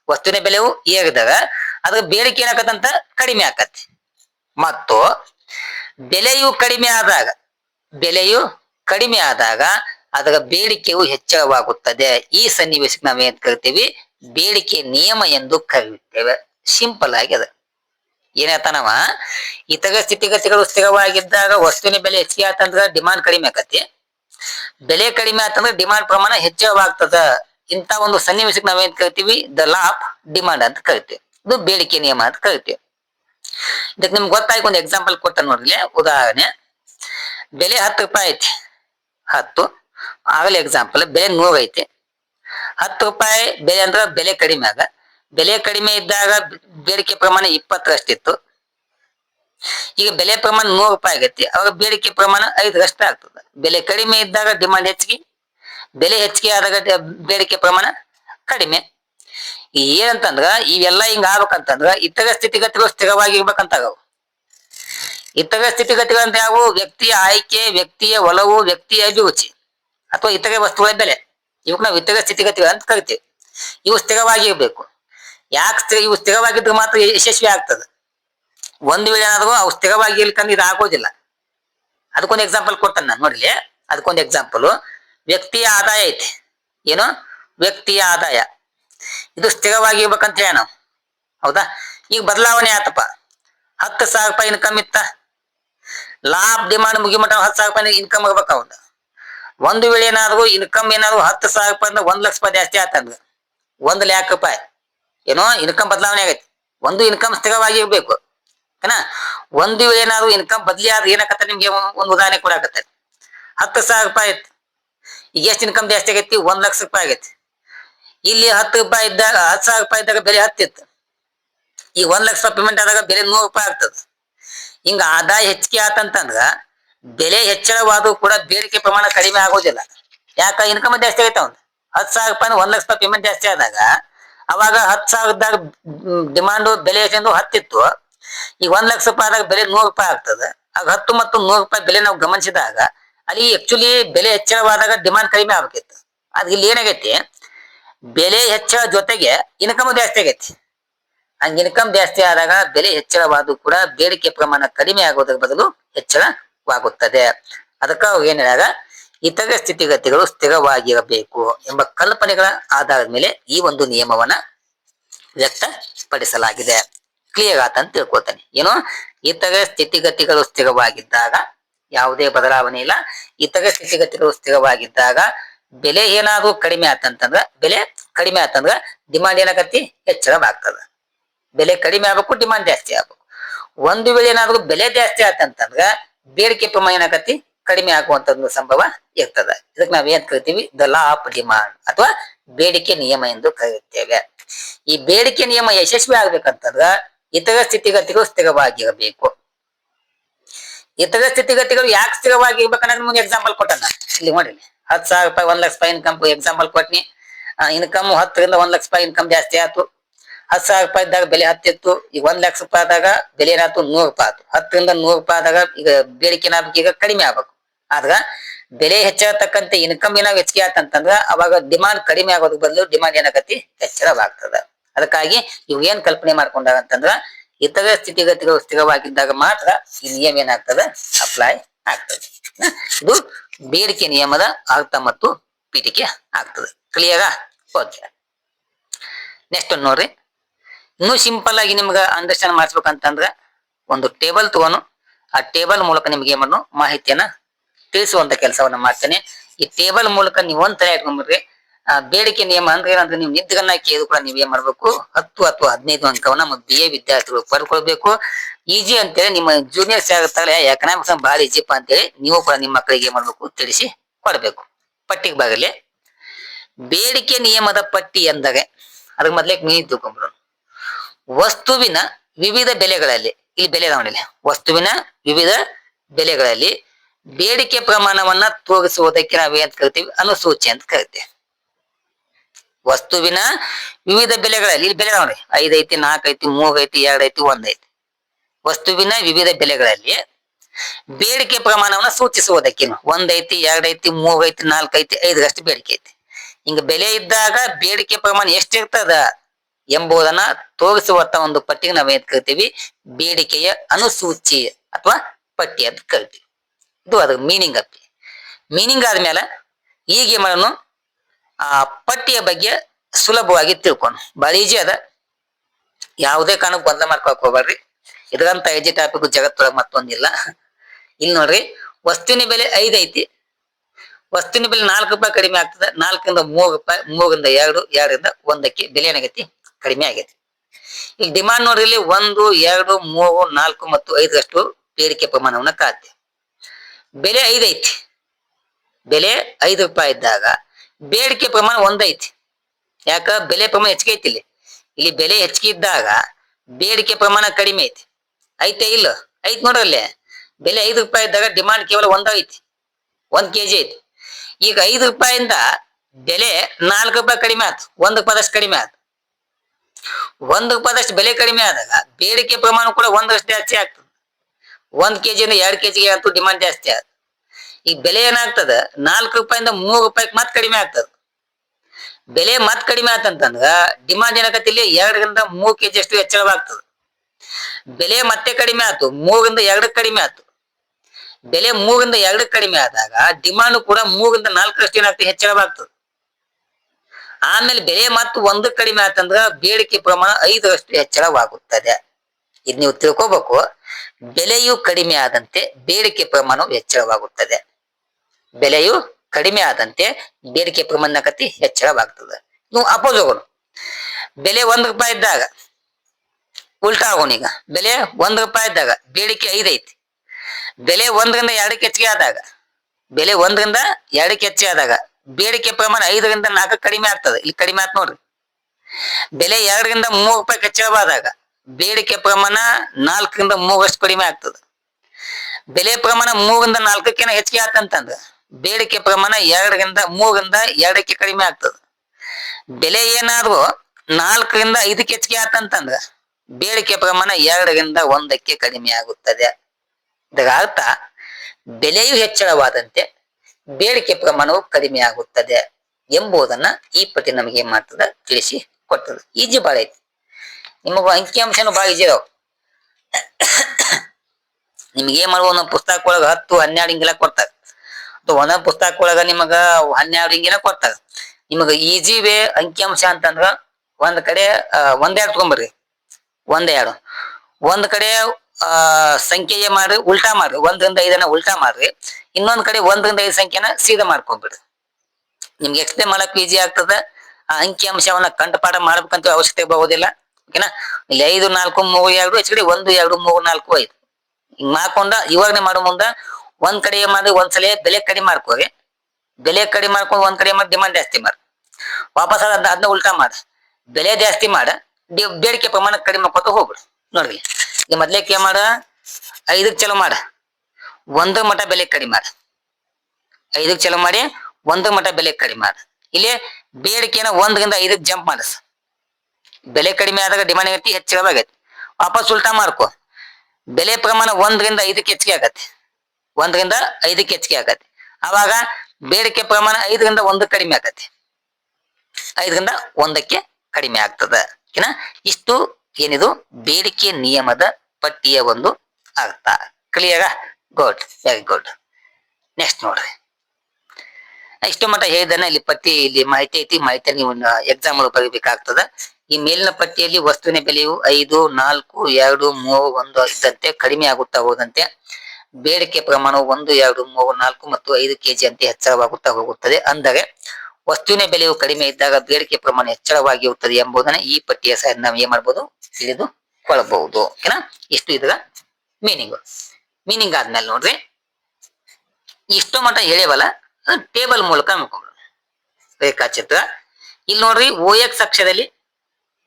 ವಸ್ತುವಿನ ಬೆಲೆಯು ಏರಿದಾಗ ಅದ್ರ ಬೇಡಿಕೆ ಏನಾಗತ್ತಂತ ಕಡಿಮೆ ಆಕತಿ ಮತ್ತು ಬೆಲೆಯು ಕಡಿಮೆ ಆದಾಗ ಬೆಲೆಯು ಕಡಿಮೆ ಆದಾಗ ಅದರ ಬೇಡಿಕೆಯು ಹೆಚ್ಚಳವಾಗುತ್ತದೆ. ಈ ಸನ್ನಿವೇಶಕ್ಕೆ ನಾವೇನ್ ಕರಿತೀವಿ? ಬೇಡಿಕೆ ನಿಯಮ ಎಂದು ಕರೆಯುತ್ತೇವೆ ಸಿಂಪಲ್ ಆಗಿ ಅದ. ಏನ್ ಹೇಳ್ತಾನವ ಇತರ ಸ್ಥಿತಿಗತಿಗಳು ಸ್ಥಿರವಾಗಿದ್ದಾಗ ವಸ್ತುವಿನ ಬೆಲೆ ಹೆಚ್ಚಿಗೆ ಆತಂದ್ರ ಡಿಮಾಂಡ್ ಕಡಿಮೆ ಆಕತಿ ಬೆಲೆ ಕಡಿಮೆ ಆತಂದ್ರ ಡಿಮಾಂಡ್ ಪ್ರಮಾಣ ಹೆಚ್ಚಳವಾಗ್ತದ. ಇಂತ ಒಂದು ಸನ್ನಿವೇಶಕ್ಕೆ ನಾವೇನ್ ಕರಿತೀವಿ? ದ ಲಾಫ್ ಡಿಮಾಂಡ್ ಅಂತ ಕರಿತೀವಿ. ಇದು ಬೇಡಿಕೆ ನಿಯಮ ಅಂತ ಕರಿತೀವಿ. ಇದಕ್ಕೆ ನಿಮ್ಗೆ ಗೊತ್ತಾಗಿ ಒಂದು ಎಕ್ಸಾಂಪಲ್ ಕೊಟ್ಟ ನೋಡ್ರಿ ಉದಾಹರಣೆ, ಬೆಲೆ ಹತ್ತು ರೂಪಾಯಿ ಐತಿ. ಹತ್ತು. ಆಗಲೇ ಎಕ್ಸಾಂಪಲ್ ಬೆಲೆ ನೂರು ಐತಿ. ಹತ್ತು ರೂಪಾಯಿ ಬೆಲೆ ಅಂದ್ರೆ ಬೆಲೆ ಕಡಿಮೆ ಆಗ. ಬೆಲೆ ಕಡಿಮೆ ಇದ್ದಾಗ ಬೇಡಿಕೆ ಪ್ರಮಾಣ ಇಪ್ಪತ್ತರಷ್ಟಿತ್ತು. ಈಗ ಬೆಲೆ ಪ್ರಮಾಣ ನೂರು ರೂಪಾಯಿ ಆಗೈತಿ ಅವಾಗ ಬೇಡಿಕೆ ಪ್ರಮಾಣ ಐದರಷ್ಟು ಆಗ್ತದೆ. ಬೆಲೆ ಕಡಿಮೆ ಇದ್ದಾಗ ಡಿಮಾಂಡ್ ಹೆಚ್ಚಿಗೆ, ಬೆಲೆ ಹೆಚ್ಚಿಗೆ ಆದಾಗ ಬೇಡಿಕೆ ಪ್ರಮಾಣ ಕಡಿಮೆ. ಏನಂತಂದ್ರ, ಇವೆಲ್ಲ ಹಿಂಗ ಆಗ್ಬೇಕಂತಂದ್ರ ಇತರ ಸ್ಥಿತಿಗತಿಗಳು ಸ್ಥಿರವಾಗಿರ್ಬೇಕಂತಾಗವು. ಇತರ ಸ್ಥಿತಿಗತಿಗಳು ಅಂತ ಯಾವುವು ವ್ಯಕ್ತಿಯ ಆಯ್ಕೆ, ವ್ಯಕ್ತಿಯ ಒಲವು, ವ್ಯಕ್ತಿಯ ಅಭಿರುಚಿ ಅಥವಾ ಇತರೆ ವಸ್ತುಗಳ ಬೆಲೆ. ಇವಕ್ಕೆ ನಾವು ಇತರ ಸ್ಥಿತಿಗತಿಗಳು ಅಂತ ಕರಿತೀವಿ. ಇವು ಸ್ಥಿರವಾಗಿರ್ಬೇಕು. ಯಾಕೆ ಇವು ಸ್ಥಿರವಾಗಿದ್ರೆ ಮಾತ್ರ ಯಶಸ್ವಿ ಆಗ್ತದೆ. ಒಂದು ವೇಳೆ ಏನಾದರೂ ಅವು ಸ್ಥಿರವಾಗಿ ಇಲ್ಕಂದ್ರೆ ಇದು ಆಗೋದಿಲ್ಲ ಅದಕ್ಕೊಂದು ಎಕ್ಸಾಂಪಲ್ ಕೊಡ್ತಾನೆ ನಾನು, ನೋಡ್ಲಿ. ಅದಕ್ಕೊಂದು ಎಕ್ಸಾಂಪಲ್ ವ್ಯಕ್ತಿಯ ಆದಾಯ ಐತಿ. ಏನು? ವ್ಯಕ್ತಿಯ ಆದಾಯ. ಇದು ಸ್ಥಿರವಾಗಿ ಇರ್ಬೇಕಂತ ಹೇಳ ನಾವು. ಹೌದಾ? ಈಗ ಬದಲಾವಣೆ ಆತಪ್ಪ. ಹತ್ತು ಸಾವಿರ ರೂಪಾಯಿ ಇನ್ಕಮ್ ಇತ್ತ. ಲಾಭ, ಡಿಮಾಂಡ್ ಮುಗಿಮಟ ಹತ್ತು ಸಾವಿರ ರೂಪಾಯಿ ಇನ್ಕಮ್ ಇರ್ಬೇಕು ಅವ್ನು. ಒಂದು ವೇಳೆ ಏನಾದ್ರು ಇನ್ಕಮ್ ಏನಾದ್ರು ಹತ್ತು ಸಾವಿರ ರೂಪಾಯಿ ಅಂದ್ರೆ ಒಂದ್ ಲಕ್ಷ ರೂಪಾಯಿ ಜಾಸ್ತಿ ಆತಂದ್ರ ಒಂದ್ ಲ್ಯಾಕ್ ರೂಪಾಯಿ. ಏನೋ? ಇನ್ಕಮ್ ಬದಲಾವಣೆ ಆಗೈತಿ. ಒಂದು ಇನ್ಕಮ್ ಸ್ಥಿರವಾಗಿರ್ಬೇಕು ಏನ? ಒಂದು ಏನಾದ್ರು ಇನ್ಕಮ್ ಬದ್ಲಿ ಆದ್ರೆ ಏನಾಕತ್ತ ನಿಮ್ಗೆ ಒಂದು ಉದಾಹರಣೆ ಕೊಡಾಕತ್ತೈತಿ ಹತ್ತು ಸಾವಿರ ರೂಪಾಯಿ ಐತಿ. ಈಗ ಎಷ್ಟು ಇನ್ಕಮ್ ಜಾಸ್ತಿ ಆಗೈತಿ? ಒಂದ್ ಲಕ್ಷ ರೂಪಾಯಿ ಆಗೈತಿ. ಇಲ್ಲಿ ಹತ್ತು ರೂಪಾಯಿ ಇದ್ದಾಗ, ಹತ್ತು ಸಾವಿರ ರೂಪಾಯಿ ಇದ್ದಾಗ ಬೆಲೆ ಹತ್ತಿತ್ತು ಈಗ ಒಂದ್ ಲಕ್ಷ ರೂಪಾಯಿ ಪೇಮೆಂಟ್ ಆದಾಗ ಬೆಲೆ ನೂರು ರೂಪಾಯಿ ಆಗ್ತದೆ. ಹಿಂಗ ಆದಾಯ ಹೆಚ್ಚಿಗೆ ಆತಂತಂದ್ರ ಬೆಲೆ ಹೆಚ್ಚಳವಾದ್ರೂ ಕೂಡ ಬೇಡಿಕೆ ಪ್ರಮಾಣ ಕಡಿಮೆ ಆಗೋದಿಲ್ಲ. ಯಾಕ? ಇನ್ಕಮ್ ಜಾಸ್ತಿ ಆಗೈತೆ ಅವ್ನು ಹತ್ತು ಸಾವಿರ ರೂಪಾಯಿ ಒಂದ್ ಲಕ್ಷ ರೂಪಾಯಿ ಪೇಮೆಂಟ್ ಜಾಸ್ತಿ ಆದಾಗ ಅವಾಗ ಹತ್ತು ಸಾವಿರದಾಗ ಡಿಮಾಂಡು ಬೆಲೆ ಹತ್ತಿತ್ತು. ಈಗ ಒಂದ್ ಲಕ್ಷ ರೂಪಾಯಿ ಆದಾಗ ಬೆಲೆ ನೂರು ರೂಪಾಯಿ ಆಗ್ತದೆ. ಆಗ ಹತ್ತು ಮತ್ತು ನೂರು ರೂಪಾಯಿ ಬೆಲೆ ನಾವು ಗಮನಿಸಿದಾಗ ಅಲ್ಲಿ ಆಕ್ಚುಲಿ ಬೆಲೆ ಹೆಚ್ಚಳವಾದಾಗ ಡಿಮಾಂಡ್ ಕಡಿಮೆ ಆಗ್ಬೇಕಿತ್ತು ಅದ್ ಇಲ್ಲಿ ಏನಾಗೈತಿ? ಬೆಲೆ ಹೆಚ್ಚಳ ಜೊತೆಗೆ ಇನ್ಕಮ್ ಜಾಸ್ತಿ ಆಗೈತಿ. ಹಂಗ ಇನ್ಕಮ್ ಜಾಸ್ತಿ ಆದಾಗ ಬೆಲೆ ಹೆಚ್ಚಳವಾದೂ ಕೂಡ ಬೇಡಿಕೆ ಪ್ರಮಾಣ ಕಡಿಮೆ ಆಗೋದ್ರ ಬದಲು ಹೆಚ್ಚಳವಾಗುತ್ತದೆ. ಅದಕ್ಕ ಏನ್ ಹೇಳಿದಾಗ ಇತರೆ ಸ್ಥಿತಿಗತಿಗಳು ಸ್ಥಿರವಾಗಿರಬೇಕು ಎಂಬ ಕಲ್ಪನೆಗಳ ಆಧಾರದ ಮೇಲೆ ಈ ಒಂದು ನಿಯಮವನ್ನ ವ್ಯಕ್ತಪಡಿಸಲಾಗಿದೆ. ಕ್ಲಿಯರ್ ಅಂತ ತಿಳ್ಕೊತಾನೆ ಏನು ಇತರ ಸ್ಥಿತಿಗತಿಗಳು ಸ್ಥಿರವಾಗಿದ್ದಾಗ, ಯಾವುದೇ ಬದಲಾವಣೆ ಇಲ್ಲ. ಇತರ ಸ್ಥಿತಿಗತಿಗಳು ಸ್ಥಿರವಾಗಿದ್ದಾಗ, ಬೆಲೆ ಏನಾದ್ರೂ ಕಡಿಮೆ ಆತಂತಂದ್ರ, ಬೆಲೆ ಕಡಿಮೆ ಆತಂದ್ರ ಡಿಮಾಂಡ್ ಏನಾಗತ್ತಿ? ಹೆಚ್ಚಳವಾಗ್ತದ. ಬೆಲೆ ಕಡಿಮೆ ಆಗ್ಬೇಕು ಡಿಮಾಂಡ್ ಜಾಸ್ತಿ ಆಗ್ಬೇಕು. ಒಂದು ವೇಳೆ ಏನಾದ್ರೂ ಬೆಲೆ ಜಾಸ್ತಿ ಆತಂತಂದ್ರ, ಬೇಡಿಕೆ ಪ್ರಮಾಣ ಏನಾಗತ್ತಿ? ಕಡಿಮೆ ಆಗುವಂತ ಸಂಭವ ಇರ್ತದ. ಇದಕ್ಕೆ ನಾವ್ ಏನ್ ಕರಿತೀವಿ? ದ ಲಾ ಆಫ್ ಡಿಮಾಂಡ್ ಅಥವಾ ಬೇಡಿಕೆ ನಿಯಮ ಎಂದು ಕರೆಯುತ್ತೇವೆ. ಈ ಬೇಡಿಕೆ ನಿಯಮ ಯಶಸ್ವಿ ಆಗ್ಬೇಕಂತಂದ್ರ ಇತರ ಸ್ಥಿತಿಗತಿಗಳು ಸ್ಥಿರವಾಗಿರಬೇಕು. ಇತರ ಸ್ಥಿತಿಗತಿಗಳು ಯಾಕೆ ಸ್ಥಿರವಾಗಿರ್ಬೇಕನ್ನೋದು ಮುಂದೆ ಎಕ್ಸಾಂಪಲ್ ಕೊಟ್ಟನ ಇಲ್ಲಿ ನೋಡಿ, ಹತ್ತು ಸಾವಿರ ರೂಪಾಯಿ, ಒಂದ್ ಲಕ್ಷ ರೂಪಾಯಿ ಇನ್ಕಮ್ ಎಕ್ಸಾಂಪಲ್ ಕೊಟ್ನಿ. ಇನ್ಕಮ್ ಹತ್ತರಿಂದ ಒಂದ್ ಲಕ್ಷ ರೂಪಾಯಿ ಇನ್ಕಮ್ ಜಾಸ್ತಿ ಆಯ್ತು. ಹತ್ತು ಸಾವಿರ ರೂಪಾಯಿ ಇದ್ದಾಗ ಬೆಲೆ ಹತ್ತಿತ್ತು. ಈಗ ಒಂದ್ ಲಕ್ಷ ರೂಪಾಯಿ ಆದಾಗ ಬೆಲೆ ಏನಾಯ್ತು? ನೂರು ರೂಪಾಯಿ ಆಯ್ತು. ಹತ್ತರಿಂದ ನೂರು ರೂಪಾಯಿ ಆದಾಗ ಈಗ ಬೇಡಿಕೆ ಏನಾಗ್ಬೇಕು ಈಗ ಕಡಿಮೆ ಆಗ್ಬೇಕು. ಆದ್ರ ಬೆಲೆ ಹೆಚ್ಚಾಗತಕ್ಕಂತೆ ಇನ್ಕಮ್ ಏನಾಗ ಹೆಚ್ಚಿಗೆ ಆತಂತಂದ್ರ ಅವಾಗ ಡಿಮಾಂಡ್ ಕಡಿಮೆ ಆಗೋದಕ್ಕೆ ಬದಲು ಡಿಮಾಂಡ್ ಏನಾಗತಿ ಹೆಚ್ಚಳವಾಗ್ತದ. ಅದಕ್ಕಾಗಿ ಇವು ಏನ್ ಕಲ್ಪನೆ ಮಾಡ್ಕೊಂಡಾಗ ಅಂತಂದ್ರ ಇತರ ಸ್ಥಿತಿಗತಿಗಳು ಸ್ಥಿರವಾಗಿದ್ದಾಗ ಮಾತ್ರ ಈ ನಿಯಮ ಏನಾಗ್ತದ? ಅಪ್ಲೈ ಆಗ್ತದೆ. ಇದು ಬೇಡಿಕೆ ನಿಯಮದ ಅರ್ಥ ಮತ್ತು ಪೀಠಿಕೆ ಆಗ್ತದೆ. ಕ್ಲಿಯರಾ ಓಕೆ ನೆಕ್ಸ್ಟ್ ಒಂದು ನೋಡ್ರಿ. ಇನ್ನೂ ಸಿಂಪಲ್ ಆಗಿ ನಿಮ್ಗೆ ಅಂಡರ್ಸ್ಟ್ಯಾಂಡ್ ಮಾಡಿಸ್ಬೇಕಂತಂದ್ರ ಒಂದು ಟೇಬಲ್ ತಗೋನು. ಆ ಟೇಬಲ್ ಮೂಲಕ ನಿಮ್ಗೆ ಏನ್ ಮಾಹಿತಿಯನ್ನ ತಿಳಿಸುವಂತ ಕೆಲಸವನ್ನ ಮಾಡ್ತೇನೆ. ಈ ಟೇಬಲ್ ಮೂಲಕ ನೀವು ಒಂದ್ ತರ ಇಟ್ಕೊಂಡ್ಬಿಡ್ರಿ. ಬೇಡಿಕೆ ನಿಯಮ ಅಂದ್ರೆ ಏನಂದ್ರೆ ನೀವು ನಿದ್ಗನ್ನ ಕೇಳಿದ್ರು ಕೂಡ ನೀವೇ ಮಾಡ್ಬೇಕು? ಹತ್ತು ಅಥವಾ ಹದಿನೈದು ಅಂಕವನ್ನ ನಮ್ಮ ಬಿ ಎ ವಿದ್ಯಾರ್ಥಿಗಳು ಪಡ್ಕೊಳ್ಬೇಕು. ಈಜಿ ಅಂತೇಳಿ ನಿಮ್ಮ ಜೂನಿಯರ್ಸ್ ಆಗುತ್ತಾರೆ ಎಕನಾಮಿಕ್ಸ್ ಭಾಳ ಈಜಿಪ್ಪ ಅಂತೇಳಿ ನೀವು ಕೂಡ ನಿಮ್ಮ ಮಕ್ಕಳಿಗೆ ಏನ್ ಮಾಡ್ಬೇಕು ತಿಳಿಸಿ ಕೊಡ್ಬೇಕು. ಪಟ್ಟಿಗೆ ಬಾಗಲಿ. ಬೇಡಿಕೆ ನಿಯಮದ ಪಟ್ಟಿ ಎಂದರೆ ಅದ್ರ ಮೊದ್ಲೇ ನೀವು ತಿಳ್ಕೊಂಡ್ಬಿಡೋಣ ವಸ್ತುವಿನ ವಿವಿಧ ಬೆಲೆಗಳಲ್ಲಿ, ಇಲ್ಲಿ ಬೆಲೆ ನೋಡಿಲ್ಲ. ವಸ್ತುವಿನ ವಿವಿಧ ಬೆಲೆಗಳಲ್ಲಿ ಬೇಡಿಕೆ ಪ್ರಮಾಣವನ್ನ ತೋರಿಸುವುದಕ್ಕೆ ಅಂತ ಕರಿತೀವಿ? ಅನುಸೂಚಿ ಅಂತ ಕರಿತೀವಿ. ವಸ್ತುವಿನ ವಿವಿಧ ಬೆಲೆಗಳಲ್ಲಿ, ಇಲ್ಲಿ ಬೆಲೆ ನೋಡಿ, ಐದ್ ಐತಿ, ನಾಲ್ಕು ಐತಿ ಮೂರ್ ಐತಿ, ಎರಡ್ ಐತಿ, ಒಂದ್ ಐತಿ. ವಸ್ತುವಿನ ವಿವಿಧ ಬೆಲೆಗಳಲ್ಲಿ ಬೇಡಿಕೆ ಪ್ರಮಾಣವನ್ನ ಸೂಚಿಸುವುದಕ್ಕೆ ಒಂದ್ ಐತಿ, ಎರಡ್ ಐತಿ ಮೂರ್ ಐತಿ ಐದರಷ್ಟು ಬೇಡಿಕೆ ಐತಿ. ಹಿಂಗ ಬೆಲೆ ಇದ್ದಾಗ ಬೇಡಿಕೆ ಪ್ರಮಾಣ ಎಷ್ಟಿರ್ತದ ಎಂಬುದನ್ನ ತೋರಿಸುವಂತ ಒಂದು ಪಟ್ಟಿಗೆ ನಾವೇನ್ ಕರಿತೀವಿ? ಬೇಡಿಕೆಯ ಅನುಸೂಚಿ ಅಥವಾ ಪಟ್ಟಿ ಅಂತ ಕರಿತೀವಿ. ಇದು ಅದ್ರ ಮೀನಿಂಗ್ ಅಪ್ಪಿ ಮೀನಿಂಗ್ ಆದ್ಮೇಲೆ ಈಗ ಮಾಡೋನು ಆ ಪಟ್ಟಿಯ ಬಗ್ಗೆ ಸುಲಭವಾಗಿ ತಿಳ್ಕೊಂಡು. ಬಹಳ ಈಜಿ ಅದ. ಯಾವುದೇ ಕಾರಣಕ್ಕೆ ಬಂದ ಮಾಡ್ಕೊಳಕ್ ಹೋಗ್ಬೇಡ್ರಿ. ಇದ್ರಂತ ಈಜಿ ಟಾಪಿಕ್ ಜಗತ್ತೊಳಗೆ ಮತ್ತೊಂದಿಲ್ಲ. ಇಲ್ಲಿ ನೋಡ್ರಿ, ವಸ್ತುವಿನ ಬೆಲೆ ಐದ್ ಐತಿ. ವಸ್ತುವಿನ ಬೆಲೆ ನಾಲ್ಕು ರೂಪಾಯಿ ಕಡಿಮೆ ಆಗ್ತದೆ. ನಾಲ್ಕರಿಂದ ಮೂರು ರೂಪಾಯಿ ಮೂರಿಂದ ಎರಡು, ಎರಡರಿಂದ ಒಂದಕ್ಕೆ ಬೆಲೆ ಏನಾಗೈತಿ? ಕಡಿಮೆ ಆಗೈತಿ. ಈಗ ಡಿಮಾಂಡ್ ನೋಡ್ರಿ, ಇಲ್ಲಿ ಒಂದು, ಎರಡು ಮೂರು ನಾಲ್ಕು ಮತ್ತು ಐದರಷ್ಟು ಬೇಡಿಕೆ ಪ್ರಮಾಣವನ್ನ ಕಾತೆ ಬೆಲೆ ಐದೈತಿ ಬೆಲೆ ಐದು ರೂಪಾಯಿ ಇದ್ದಾಗ ಬೇಡಿಕೆ ಪ್ರಮಾಣ ಒಂದೈತಿ. ಯಾಕ? ಬೆಲೆ ಪ್ರಮಾಣ ಹೆಚ್ಚಿಗೆ ಐತಿ ಇಲ್ಲಿ. ಇಲ್ಲಿ ಬೆಲೆ ಹೆಚ್ಚಿಗೆ ಇದ್ದಾಗ ಬೇಡಿಕೆ ಪ್ರಮಾಣ ಕಡಿಮೆ ಐತಿ. ಐತೆ ಇಲ್ಲ? ಐತ್ ನೋಡ್ರಲ್ಲಿ ಬೆಲೆ ಐದು ರೂಪಾಯಿ ಇದ್ದಾಗ ಡಿಮಾಂಡ್ ಕೇವಲ ಒಂದ ಐತಿ. ಒಂದ್ ಕೆಜಿ ಐತಿ. ಈಗ ಐದು ರೂಪಾಯಿಂದ ಬೆಲೆ ನಾಲ್ಕು ರೂಪಾಯಿ ಕಡಿಮೆ ಆಯ್ತು ಒಂದ್ ರೂಪಾಯಿದಷ್ಟು ಕಡಿಮೆ ಆಯ್ತು ಒಂದ್ ರೂಪಾಯಿದಷ್ಟು ಬೆಲೆ ಕಡಿಮೆ ಆದಾಗ ಬೇಡಿಕೆ ಪ್ರಮಾಣ ಕೂಡ ಒಂದಷ್ಟು ಜಾಸ್ತಿ ಆಗ್ತದೆ. ಒಂದ್ ಕೆಜಿಯಿಂದ ಎರಡು ಕೆಜಿಗೆ ಅಂತೂ ಡಿಮಾಂಡ್ ಜಾಸ್ತಿ ಆಯ್ತು ಈ ಬೆಲೆ ಏನಾಗ್ತದ? ನಾಲ್ಕು ರೂಪಾಯಿಂದ ಮೂರು ರೂಪಾಯಿ ಮತ್ ಕಡಿಮೆ ಆಗ್ತದ. ಬೆಲೆ ಮತ್ ಕಡಿಮೆ ಆತಂತಂದ್ರ ಡಿಮಾಂಡ್ ಏನಾಗತ್ತೆ ಇಲ್ಲಿ ಎರಡರಿಂದ ಮೂರ್ ಕೆಜಿ ಅಷ್ಟು ಹೆಚ್ಚಳವಾಗ್ತದ. ಬೆಲೆ ಮತ್ತೆ ಕಡಿಮೆ ಆಯ್ತು ಮೂರಿಂದ ಎರಡಕ್ಕೆ ಕಡಿಮೆ ಆಯ್ತು ಬೆಲೆ ಮೂರಿಂದ ಎರಡಕ್ಕೆ ಕಡಿಮೆ ಆದಾಗ ಡಿಮಾಂಡ್ ಕೂಡ ಮೂರಿಂದ ನಾಲ್ಕರಷ್ಟು ಏನಾಗ್ತದೆ? ಹೆಚ್ಚಳವಾಗ್ತದೆ. ಆಮೇಲೆ ಬೆಲೆ ಮತ್ತು ಒಂದು ಕಡಿಮೆ ಆತಂದ್ರ ಬೇಡಿಕೆ ಪ್ರಮಾಣ ಐದರಷ್ಟು ಹೆಚ್ಚಳವಾಗುತ್ತದೆ. ಇದ್ ನೀವು ತಿಳ್ಕೊಬೇಕು. ಬೆಲೆಯು ಕಡಿಮೆ ಆದಂತೆ ಬೇಡಿಕೆ ಪ್ರಮಾಣವು ಹೆಚ್ಚಳವಾಗುತ್ತದೆ. ಬೆಲೆಯು ಕಡಿಮೆ ಆದಂತೆ ಬೇಡಿಕೆ ಪ್ರಮಾಣ ಕತಿ ಹೆಚ್ಚಳವಾಗ್ತದೆ. ನೀವು ಅಪೋಸ್ ಹೋಗೋಣ ಬೆಲೆ ಒಂದ್ ರೂಪಾಯಿ ಇದ್ದಾಗ, ಉಲ್ಟಾ ಆಗೋಣ ಈಗ. ಬೆಲೆ ಒಂದ್ ರೂಪಾಯಿ ಇದ್ದಾಗ ಬೇಡಿಕೆ ಐದೈತಿ ಬೆಲೆ ಒಂದರಿಂದ ಎರಡಕ್ಕೆ ಹೆಚ್ಚಿಗೆ ಆದಾಗ, ಬೆಲೆ ಒಂದರಿಂದ ಎರಡಕ್ಕೆ ಹೆಚ್ಚಿಗೆ ಆದಾಗ ಬೇಡಿಕೆ ಪ್ರಮಾಣ ಐದರಿಂದ ನಾಲ್ಕು ಕಡಿಮೆ ಆಗ್ತದೆ. ಇಲ್ಲಿ ಕಡಿಮೆ ಆತ್ ನೋಡ್ರಿ. ಬೆಲೆ ಎರಡರಿಂದ ಮೂರು ರೂಪಾಯಿ ಹೆಚ್ಚಳವಾದಾಗ ಬೇಡಿಕೆ ಪ್ರಮಾಣ ನಾಲ್ಕರಿಂದ ಮೂರಷ್ಟು ಕಡಿಮೆ ಆಗ್ತದೆ. ಬೆಲೆ ಪ್ರಮಾಣ ಮೂರಿಂದ ನಾಲ್ಕಕ್ಕೇನ ಹೆಚ್ಚಿಗೆ ಆತಂತಂದ್ರ ಬೇಡಿಕೆ ಪ್ರಮಾಣ ಎರಡರಿಂದ ಮೂರರಿಂದ ಎರಡಕ್ಕೆ ಕಡಿಮೆ ಆಗ್ತದೆ. ಬೆಲೆ ಏನಾದ್ರೂ ನಾಲ್ಕರಿಂದ ಐದಕ್ಕೆ ಹೆಚ್ಚಿಗೆ ಆತಂತಂದ್ರ ಬೇಡಿಕೆ ಪ್ರಮಾಣ ಎರಡರಿಂದ ಒಂದಕ್ಕೆ ಕಡಿಮೆ ಆಗುತ್ತದೆ. ಇದರ ಅರ್ಥ ಬೆಲೆಯು ಹೆಚ್ಚಳವಾದಂತೆ ಬೇಡಿಕೆ ಪ್ರಮಾಣವು ಕಡಿಮೆ ಆಗುತ್ತದೆ ಎಂಬುದನ್ನ ಈ ಪಟ್ಟಿ ನಮಗೆ ಏನ್ ಮಾಡ್ತದ ತಿಳಿಸಿ ಕೊಡ್ತದೆ. ಈಜಿ ಬಾಳ ಐತಿ. ನಿಮಗ ಅಂಕಿಅಂಶನು ಬಾಳ ಈಜಿ ಅದಾವ. ನಿಮ್ಗೆ ಏನ್ ಮಾಡುವ ಒಂದೊಂದು ಪುಸ್ತಕ ಒಳಗ ಹತ್ತು ಹನ್ನೆರಡು ಹಿಂಗೆಲ್ಲ ಕೊಡ್ತಾರೆ. ಒಂದೊಂದು ಪುಸ್ತಕ ಒಳಗ ನಿಮಗ ಹನ್ನೆರಡು ಹಿಂಗಿನ ಕೊಡ್ತಾರೆ. ನಿಮಗ ಈಜಿ ವೇ ಅಂಕಿಅಂಶ ಅಂತಂದ್ರ ಒಂದ್ ಕಡೆ ಆ, ಒಂದೆರಡು ತಗೊಂಬರ್ರಿ. ಒಂದೆರಡು ಒಂದ್ ಕಡೆ ಆ ಸಂಖ್ಯೆಯ ಮಾಡ್ರಿ ಉಲ್ಟಾ ಮಾಡ್ರಿ. ಒಂದರಿಂದ ಐದನ್ನ ಉಲ್ಟಾ ಮಾಡ್ರಿ. ಇನ್ನೊಂದ್ ಕಡೆ ಒಂದರಿಂದ ಐದು ಸಂಖ್ಯೆನ ಸೀದಾ ಮಾಡ್ಕೊಂಬಿಡ್ರಿ. ನಿಮ್ಗೆ ಎಕ್ಸ್ಪ್ಲೇನ್ ಮಾಡಕ್ ಈಜಿ ಆಗ್ತದ. ಆ ಅಂಕಿ ಅಂಶವನ್ನ ಕಂಠಪಾಠ ಮಾಡ್ಬೇಕಂತ ಅವಶ್ಯಕತೆ ಬರೋದಿಲ್ಲ. ಓಕೆನಾ ಇಲ್ಲಿ ಐದು ನಾಲ್ಕು ಮೂರು ಎರಡು ಹೆಚ್ಚು ಕಡೆ ಒಂದು ಎರಡು ಮೂರು ನಾಲ್ಕು ಐದು. ಹಿಂಗ್ ಮಾಡ್ಕೊಂಡ ಇವಾಗನೇ ಮಾಡೋ ಮುಂದ ಒಂದ್ ಕಡೆ ಮಾಡಿ ಒಂದ್ಸಲ ಬೆಲೆ ಕಡಿಮೆ ಮಾಡ್ಕೋರಿ. ಬೆಲೆ ಕಡಿಮೆ ಮಾಡ್ಕೊಂಡು ಒಂದ್ ಕಡೆ ಮಾಡಿ ಡಿಮಾಂಡ್ ಜಾಸ್ತಿ ಮಾಡಿ. ವಾಪಸ್ ಅದ ಅದನ್ನ ಉಲ್ಟಾ ಮಾಡ. ಬೆಲೆ ಜಾಸ್ತಿ ಮಾಡ ಬೇಡಿಕೆ ಪ್ರಮಾಣ ಕಡಿಮೆ ಮಾಡ್ಕೊತ ಹೋಗ್ಬಿಡು. ನೋಡ್ರಿ ಈಗ ಮೊದ್ಲೇಕ್ ಏನ್ ಮಾಡ, ಐದಕ್ ಚಲೋ ಮಾಡ. ಒಂದ್ರ ಮಠ ಬೆಲೆ ಕಡಿಮೆ ಮಾಡ. ಐದಕ್ ಚಲೋ ಮಾಡಿ ಒಂದ್ರ ಮಠ ಬೆಲೆ ಕಡಿಮೆ ಮಾಡ. ಇಲ್ಲಿ ಬೇಡಿಕೆನ ಒಂದರಿಂದ ಐದಕ್ ಜಂಪ್ ಮಾಡಸ್ ಬೆಲೆ ಕಡಿಮೆ ಆದಾಗ ಡಿಮಾಂಡ್ ಆಗೈತಿ ಹೆಚ್ಚಳವಾಗೈತಿ ವಾಪಸ್ ಉಲ್ಟಾ ಮಾಡ್ಕೋ. ಬೆಲೆ ಪ್ರಮಾಣ ಒಂದರಿಂದ ಐದಕ್ಕೆ ಹೆಚ್ಚಿಗೆ ಆಗತ್ತೆ. ಒಂದರಿಂದ ಐದಕ್ಕೆ ಹೆಚ್ಚಿಗೆ ಆಗತ್ತೆ. ಅವಾಗ ಬೇಡಿಕೆ ಪ್ರಮಾಣ ಐದರಿಂದ ಒಂದು ಕಡಿಮೆ ಆಗತ್ತೆ. ಐದರಿಂದ ಒಂದಕ್ಕೆ ಕಡಿಮೆ ಆಗ್ತದ. ಏನ ಇಷ್ಟು ಏನಿದು? ಬೇಡಿಕೆ ನಿಯಮದ ಪಟ್ಟಿಯ ಒಂದು ಅರ್ಥ. ಕ್ಲಿಯರಾ ಗುಡ್ ವೆರಿ ಗುಡ್ ನೆಕ್ಸ್ಟ್ ನೋಡ್ರಿ. ಇಷ್ಟು ಮಟ್ಟ ಹೇಳಿದಾನೆ ಇಲ್ಲಿ ಪಟ್ಟಿ, ಇಲ್ಲಿ ಮಾಹಿತಿ ಐತಿ, ಮಾಹಿತಿ ನೀವು ಎಕ್ಸಾಮ್ ಬರೀಬೇಕಾಗ್ತದ ಈ ಮೇಲಿನ ಪಟ್ಟಿಯಲ್ಲಿ ವಸ್ತುವಿನ ಬೆಲೆಯು ಐದು, ನಾಲ್ಕು, ಎರಡು, ಮೂರು, ಒಂದು ಇದ್ದಂತೆ ಕಡಿಮೆ ಆಗುತ್ತಾ ಹೋದಂತೆ ಬೇಡಿಕೆ ಪ್ರಮಾಣವು ಒಂದು, ಎರಡು, ಮೂರು, ನಾಲ್ಕು ಮತ್ತು ಐದು ಕೆಜಿ ಅಂತೆ ಹೆಚ್ಚಳವಾಗುತ್ತಾ ಹೋಗುತ್ತದೆ. ಅಂದರೆ ವಸ್ತುವಿನ ಬೆಲೆಯು ಕಡಿಮೆ ಇದ್ದಾಗ ಬೇಡಿಕೆ ಪ್ರಮಾಣ ಹೆಚ್ಚಳವಾಗಿರುತ್ತದೆ ಎಂಬುದನ್ನ ಈ ಪಟ್ಟಿಯ ಸಹ ನಾವು ಏನ್ ಮಾಡಬಹುದು ತಿಳಿದುಕೊಳ್ಳಬಹುದು ಓಕೆನಾ? ಇಷ್ಟು ಇದರ ಮೀನಿಂಗ್ ಮೀನಿಂಗ್ ಆದ್ಮೇಲೆ ನೋಡ್ರಿ. ಇಷ್ಟು ಮಟ್ಟ ಹೇಳಿವಲ್ಲ ಟೇಬಲ್ ಮೂಲಕ ರೇಖಾಚಿತ್ರ. ಇಲ್ಲಿ ನೋಡ್ರಿ, ಓ ಎಕ್ಸ್ ಅಕ್ಷದಲ್ಲಿ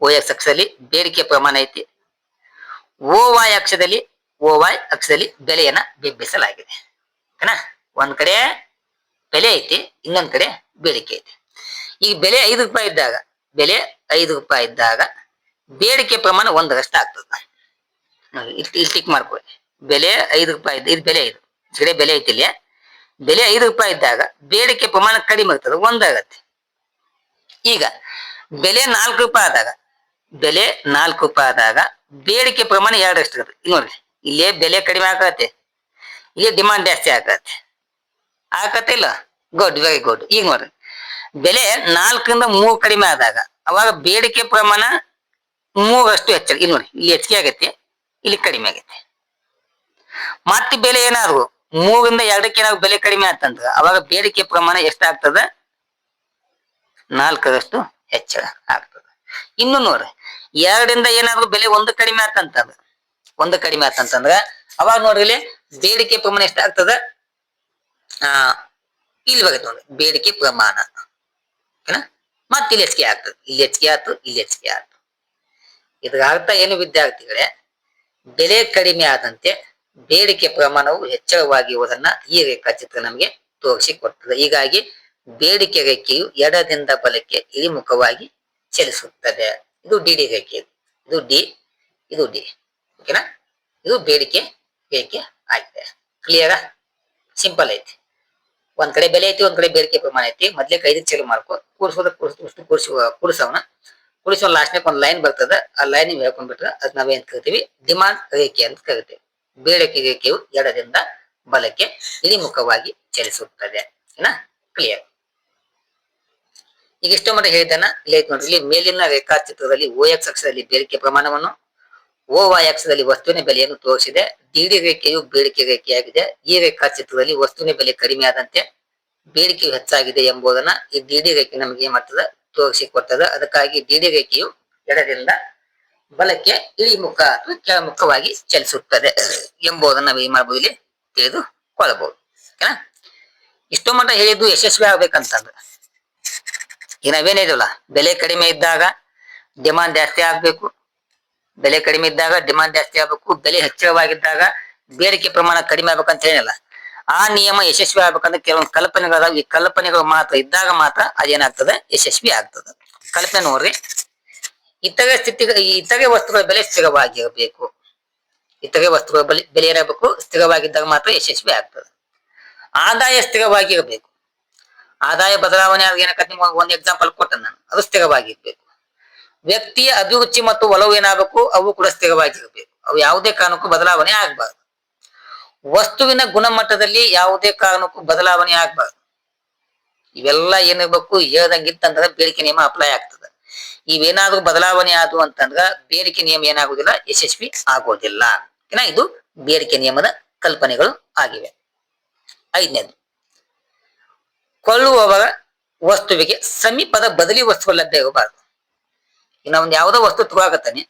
ಓ ಎಕ್ಸ್ ಅಕ್ಷದಲ್ಲಿ ಬೇಡಿಕೆ ಪ್ರಮಾಣ ಐತಿ. ಓ ವಾಯ್ ಅಕ್ಷದಲ್ಲಿ ಓ ವೈ ಅಕ್ಷದಲ್ಲಿ ಬೆಲೆಯನ್ನ ಬಿಂಬಿಸಲಾಗಿದೆ. ಒಂದ್ ಕಡೆ ಬೆಲೆ ಐತಿ ಇನ್ನೊಂದ್ ಕಡೆ ಬೇಡಿಕೆ ಐತಿ. ಈಗ ಬೆಲೆ ಐದು ರೂಪಾಯಿ ಇದ್ದಾಗ ಬೆಲೆ ಐದು ರೂಪಾಯಿ ಇದ್ದಾಗ ಬೇಡಿಕೆ ಪ್ರಮಾಣ ಒಂದರಷ್ಟು ಆಗ್ತದೆ. ನೋಡಿ, ಇಲ್ಲಿ ಸ್ಟಿಕ್ ಟಿಕ್ ಮಾಡ್ಕೊಳ್ಳಿ. ಬೆಲೆ ಐದು ರೂಪಾಯಿ ಇದು ಬೆಲೆ ಐದು. ಕಡೆ ಬೆಲೆ ಐತಿ ಇಲ್ಲಿ ಬೆಲೆ ಐದು ರೂಪಾಯಿ ಇದ್ದಾಗ ಬೇಡಿಕೆ ಪ್ರಮಾಣ ಕಡಿಮೆ ಆಗ್ತದೆ ಒಂದಾಗತ್ತೆ. ಈಗ ಬೆಲೆ ನಾಲ್ಕು ರೂಪಾಯಿ ಆದಾಗ ಬೆಲೆ ನಾಲ್ಕು ರೂಪಾಯಿ ಆದಾಗ ಬೇಡಿಕೆ ಪ್ರಮಾಣ ಎರಡರಷ್ಟು ಇರುತ್ತೆ ನೋಡ್ರಿ. ಇಲ್ಲೇ ಬೆಲೆ ಕಡಿಮೆ ಆಗತ್ತೆ ಇಲ್ಲಿ ಡಿಮಾಂಡ್ ಜಾಸ್ತಿ ಆಗತ್ತೆ ಆಗತ್ತೆ ಇಲ್ಲ? ಗುಡ್ ವೆರಿ ಗುಡ್ ಈಗ ನೋಡ್ರಿ ಬೆಲೆ ನಾಲ್ಕರಿಂದ ಮೂರು ಕಡಿಮೆ ಆದಾಗ, ಅವಾಗ ಬೇಡಿಕೆ ಪ್ರಮಾಣ ಮೂರಷ್ಟು ಹೆಚ್ಚಳ. ಇಲ್ಲಿ ನೋಡಿ, ಇಲ್ಲಿ ಹೆಚ್ಚಿಗೆ ಆಗತ್ತೆ, ಇಲ್ಲಿ ಕಡಿಮೆ ಆಗತ್ತೆ. ಮತ್ತೆ ಬೆಲೆ ಏನಾದ್ರು ಮೂರಿಂದ ಎರಡಕ್ಕೆ ಏನಾದ್ರು ಬೆಲೆ ಕಡಿಮೆ ಆತಂದ್ರ, ಅವಾಗ ಬೇಡಿಕೆ ಪ್ರಮಾಣ ಎಷ್ಟಾಗ್ತದ? ನಾಲ್ಕರಷ್ಟು ಹೆಚ್ಚಳ ಆಗ್ತದೆ. ಇನ್ನು ನೋಡ್ರಿ ಎರಡರಿಂದ ಏನಾದ್ರು ಬೆಲೆ ಒಂದು ಕಡಿಮೆ ಆತಂತಂದ್ರ ಒಂದು ಕಡಿಮೆ ಆತಂತಂದ್ರ ಅವಾಗ ನೋಡ್ರಿ ಬೇಡಿಕೆ ಪ್ರಮಾಣ ಎಷ್ಟಾಗ್ತದ? ಆ, ಇಲ್ಲಿ ಬರುತ್ತೆ ನೋಡಿ ಬೇಡಿಕೆ ಪ್ರಮಾಣ. ಓಕೆನಾ ಮತ್ತೆ ಇಲ್ಲಿ ಹೆಚ್ಚಿಗೆ ಆಗ್ತದೆ. ಇಲ್ಲಿ ಹೆಚ್ಚಿಗೆ ಆಯ್ತು ಇಲ್ಲಿ ಹೆಚ್ಚಿಗೆ ಆಯ್ತು ಇದ್ರ ಅರ್ಥ ಏನು ವಿದ್ಯಾರ್ಥಿಗಳೇ ಬೆಲೆ ಕಡಿಮೆ ಆದಂತೆ ಬೇಡಿಕೆ ಪ್ರಮಾಣವು ಹೆಚ್ಚಳವಾಗಿರುವುದನ್ನ ಈ ರೇಖಾಚಿತ್ರ ನಮಗೆ ತೋರಿಸಿಕೊಡ್ತದೆ ಹೀಗಾಗಿ ಬೇಡಿಕೆ ರೇಖೆಯು ಎಡದಿಂದ ಬಲಕ್ಕೆ ಇಳಿಮುಖವಾಗಿ ಚಲಿಸುತ್ತದೆ. ಇದು ಡಿ ಡಿ ರೇಖೆ. ಇದು ಡಿ ಇದು ಡಿ. ಓಕೆನಾ? ಇದು ಬೇಡಿಕೆ ಬೇಡಿಕೆ ಆಗಿದೆ. ಕ್ಲಿಯರ್ ಸಿಂಪಲ್ ಐತಿ. ಒಂದ್ ಕಡೆ ಬೆಲೆ ಐತಿ, ಒಂದ್ ಕಡೆ ಬೇಡಿಕೆ ಪ್ರಮಾಣ ಐತಿ. ಮೊದ್ಲೇ ಕೈದು ಚಲೋ ಮಾಡ್ಕೊ. ಕೂರ್ಸೋದ ಕೂರ್ಸಿ ಕೂರ್ಸಿ ಕೂರ್ಸವನ. ಕೂಡಿಸೋ ಲಾಸ್ಟ್ನಾಗ ಒಂದ್ ಲೈನ್ ಬರ್ತದ. ಆ ಲೈನ್ ನೀವು ಹೇಳ್ಕೊಂಡ್ಬಿಟ್ರೆ ಅದ್ ನಾವೇನ್ ಕರಿತೀವಿ? ಡಿಮಾಂಡ್ ರೇಖೆ ಅಂತ ಕರಿತೀವಿ. ಬೇಡಿಕೆ ರೇಖೆಯು ಎಡದಿಂದ ಬಲಕ್ಕೆ ಇಳಿಮುಖವಾಗಿ ಚಲಿಸುತ್ತದೆ. ಕ್ಲಿಯರ್ ಈಗ ಇಷ್ಟು ಮಟ್ಟ ಹೇಳಿದ್ದಾನ ಇಲ್ಲಿ ನೋಡ್ರಿ. ಮೇಲಿನ ರೇಖಾಚಿತ್ರದಲ್ಲಿ ಓ ಎಕ್ಸ್ ಅಕ್ಷದಲ್ಲಿ ಬೇಡಿಕೆ ಪ್ರಮಾಣವನ್ನು ಓ ವೈ ಅಕ್ಷದಲ್ಲಿ ವಸ್ತುವಿನ ಬೆಲೆಯನ್ನು ತೋರಿಸಿದೆ. ಡಿಡಿ ರೇಖೆಯು ಬೇಡಿಕೆ ರೇಖೆಯಾಗಿದೆ. ಈ ರೇಖಾಚಿತ್ರದಲ್ಲಿ ವಸ್ತುವಿನ ಬೆಲೆ ಕಡಿಮೆ ಆದಂತೆ ಬೇಡಿಕೆಯು ಹೆಚ್ಚಾಗಿದೆ ಎಂಬುದನ್ನ ಈ ಡಿಡಿ ರೇಖೆ ನಮಗೆ ಏನ್ ತೋರಿಸಿಕೊಡ್ತದ ಅದಕ್ಕಾಗಿ ಡಿಡಿ ರೇಖೆಯು ಎಡದಿಂದ ಬಲಕ್ಕೆ ಇಳಿಮುಖ ಅಥವಾ ಕೆಳಮುಖವಾಗಿ ಚಲಿಸುತ್ತದೆ ಎಂಬುದನ್ನ ನಾವು ಈ ಮಾಡಬಹುದು ಇಲ್ಲಿ ತಿಳಿದುಕೊಳ್ಳಬಹುದು. ಓಕೆನಾ? ಇಷ್ಟು ಮಟ್ಟ ಹೇಳಿದ್ದು ಯಶಸ್ವಿ ಆಗ್ಬೇಕಂತಂದ್ರೆ. ಈಗ ನಾವೇನಿದಲ್ಲ ಬೆಲೆ ಕಡಿಮೆ ಇದ್ದಾಗ ಡಿಮಾಂಡ್ ಜಾಸ್ತಿ ಆಗ್ಬೇಕು. ಬೆಲೆ ಕಡಿಮೆ ಇದ್ದಾಗ ಡಿಮಾಂಡ್ ಜಾಸ್ತಿ ಆಗ್ಬೇಕು, ಬೆಲೆ ಹೆಚ್ಚಳವಾಗಿದ್ದಾಗ ಬೇಡಿಕೆ ಪ್ರಮಾಣ ಕಡಿಮೆ ಆಗ್ಬೇಕಂತ ಹೇಳಿಲ್ಲ. ಆ ನಿಯಮ ಯಶಸ್ವಿ ಆಗ್ಬೇಕಂದ್ರೆ ಕೆಲವೊಂದು ಕಲ್ಪನೆಗಳಾದಾಗ ಈ ಕಲ್ಪನೆಗಳು ಮಾತ್ರ ಇದ್ದಾಗ ಮಾತ್ರ ಅದೇನಾಗ್ತದೆ? ಯಶಸ್ವಿ ಆಗ್ತದೆ. ಕಲ್ಪನೆ ನೋಡ್ರಿ. ಇತರೆ ಸ್ಥಿತಿ ಇತರೆ ವಸ್ತುಗಳ ಬೆಲೆ ಸ್ಥಿರವಾಗಿರಬೇಕು. ಇತರೆ ವಸ್ತುಗಳ ಬೆಲೆ ಬೆಲೆ ಇರಬೇಕು, ಸ್ಥಿರವಾಗಿದ್ದಾಗ ಮಾತ್ರ ಯಶಸ್ವಿ ಆಗ್ತದೆ. ಆದಾಯ ಸ್ಥಿರವಾಗಿರಬೇಕು. ಆದಾಯ ಬದಲಾವಣೆ ಆದ್ರೆ ಏನಕ್ಕ ನಿಮ್ಗೆ ಒಂದು ಎಕ್ಸಾಂಪಲ್ ಕೊಟ್ಟೆ ನಾನು. ಅದು ಸ್ಥಿರವಾಗಿರ್ಬೇಕು. ವ್ಯಕ್ತಿಯ ಅಭಿರುಚಿ ಮತ್ತು ಒಲವು ಏನಾಗಬೇಕು, ಅವು ಕೂಡ ಸ್ಥಿರವಾಗಿರಬೇಕು. ಅವು ಯಾವುದೇ ಕಾರಣಕ್ಕೂ ಬದಲಾವಣೆ ಆಗಬಾರ್ದು. ವಸ್ತುವಿನ ಗುಣಮಟ್ಟದಲ್ಲಿ ಯಾವುದೇ ಕಾರಣಕ್ಕೂ ಬದಲಾವಣೆ ಆಗಬಾರ್ದು. ಇವೆಲ್ಲ ಏನಿರ್ಬೇಕು ಹೇಳ್ದಂಗಿತ್ತಂದ್ರೆ ಬೇಡಿಕೆ ನಿಯಮ ಅಪ್ಲೈ ಆಗ್ತದೆ. ಇವೇನಾದ್ರೂ ಬದಲಾವಣೆ ಆದವು ಅಂತಂದ್ರ ಬೇಡಿಕೆ ನಿಯಮ ಏನಾಗುದಿಲ್ಲ, ಯಶಸ್ವಿ ಆಗೋದಿಲ್ಲ. ಏನ ಇದು ಬೇಡಿಕೆ ನಿಯಮದ ಕಲ್ಪನೆಗಳು ಆಗಿವೆ. ಐದನೇದು ಕೊಳ್ಳುವವರ ವಸ್ತುವಿಗೆ ಸಮೀಪದ ಬದಲಿ ವಸ್ತುಗಳು ಲಭ್ಯ ಇರಬಾರ್ದು. ನಾವು ಒಂದು ಯಾವುದೋ ವಸ್ತು ತಗೋಕತ್ತಾನೆ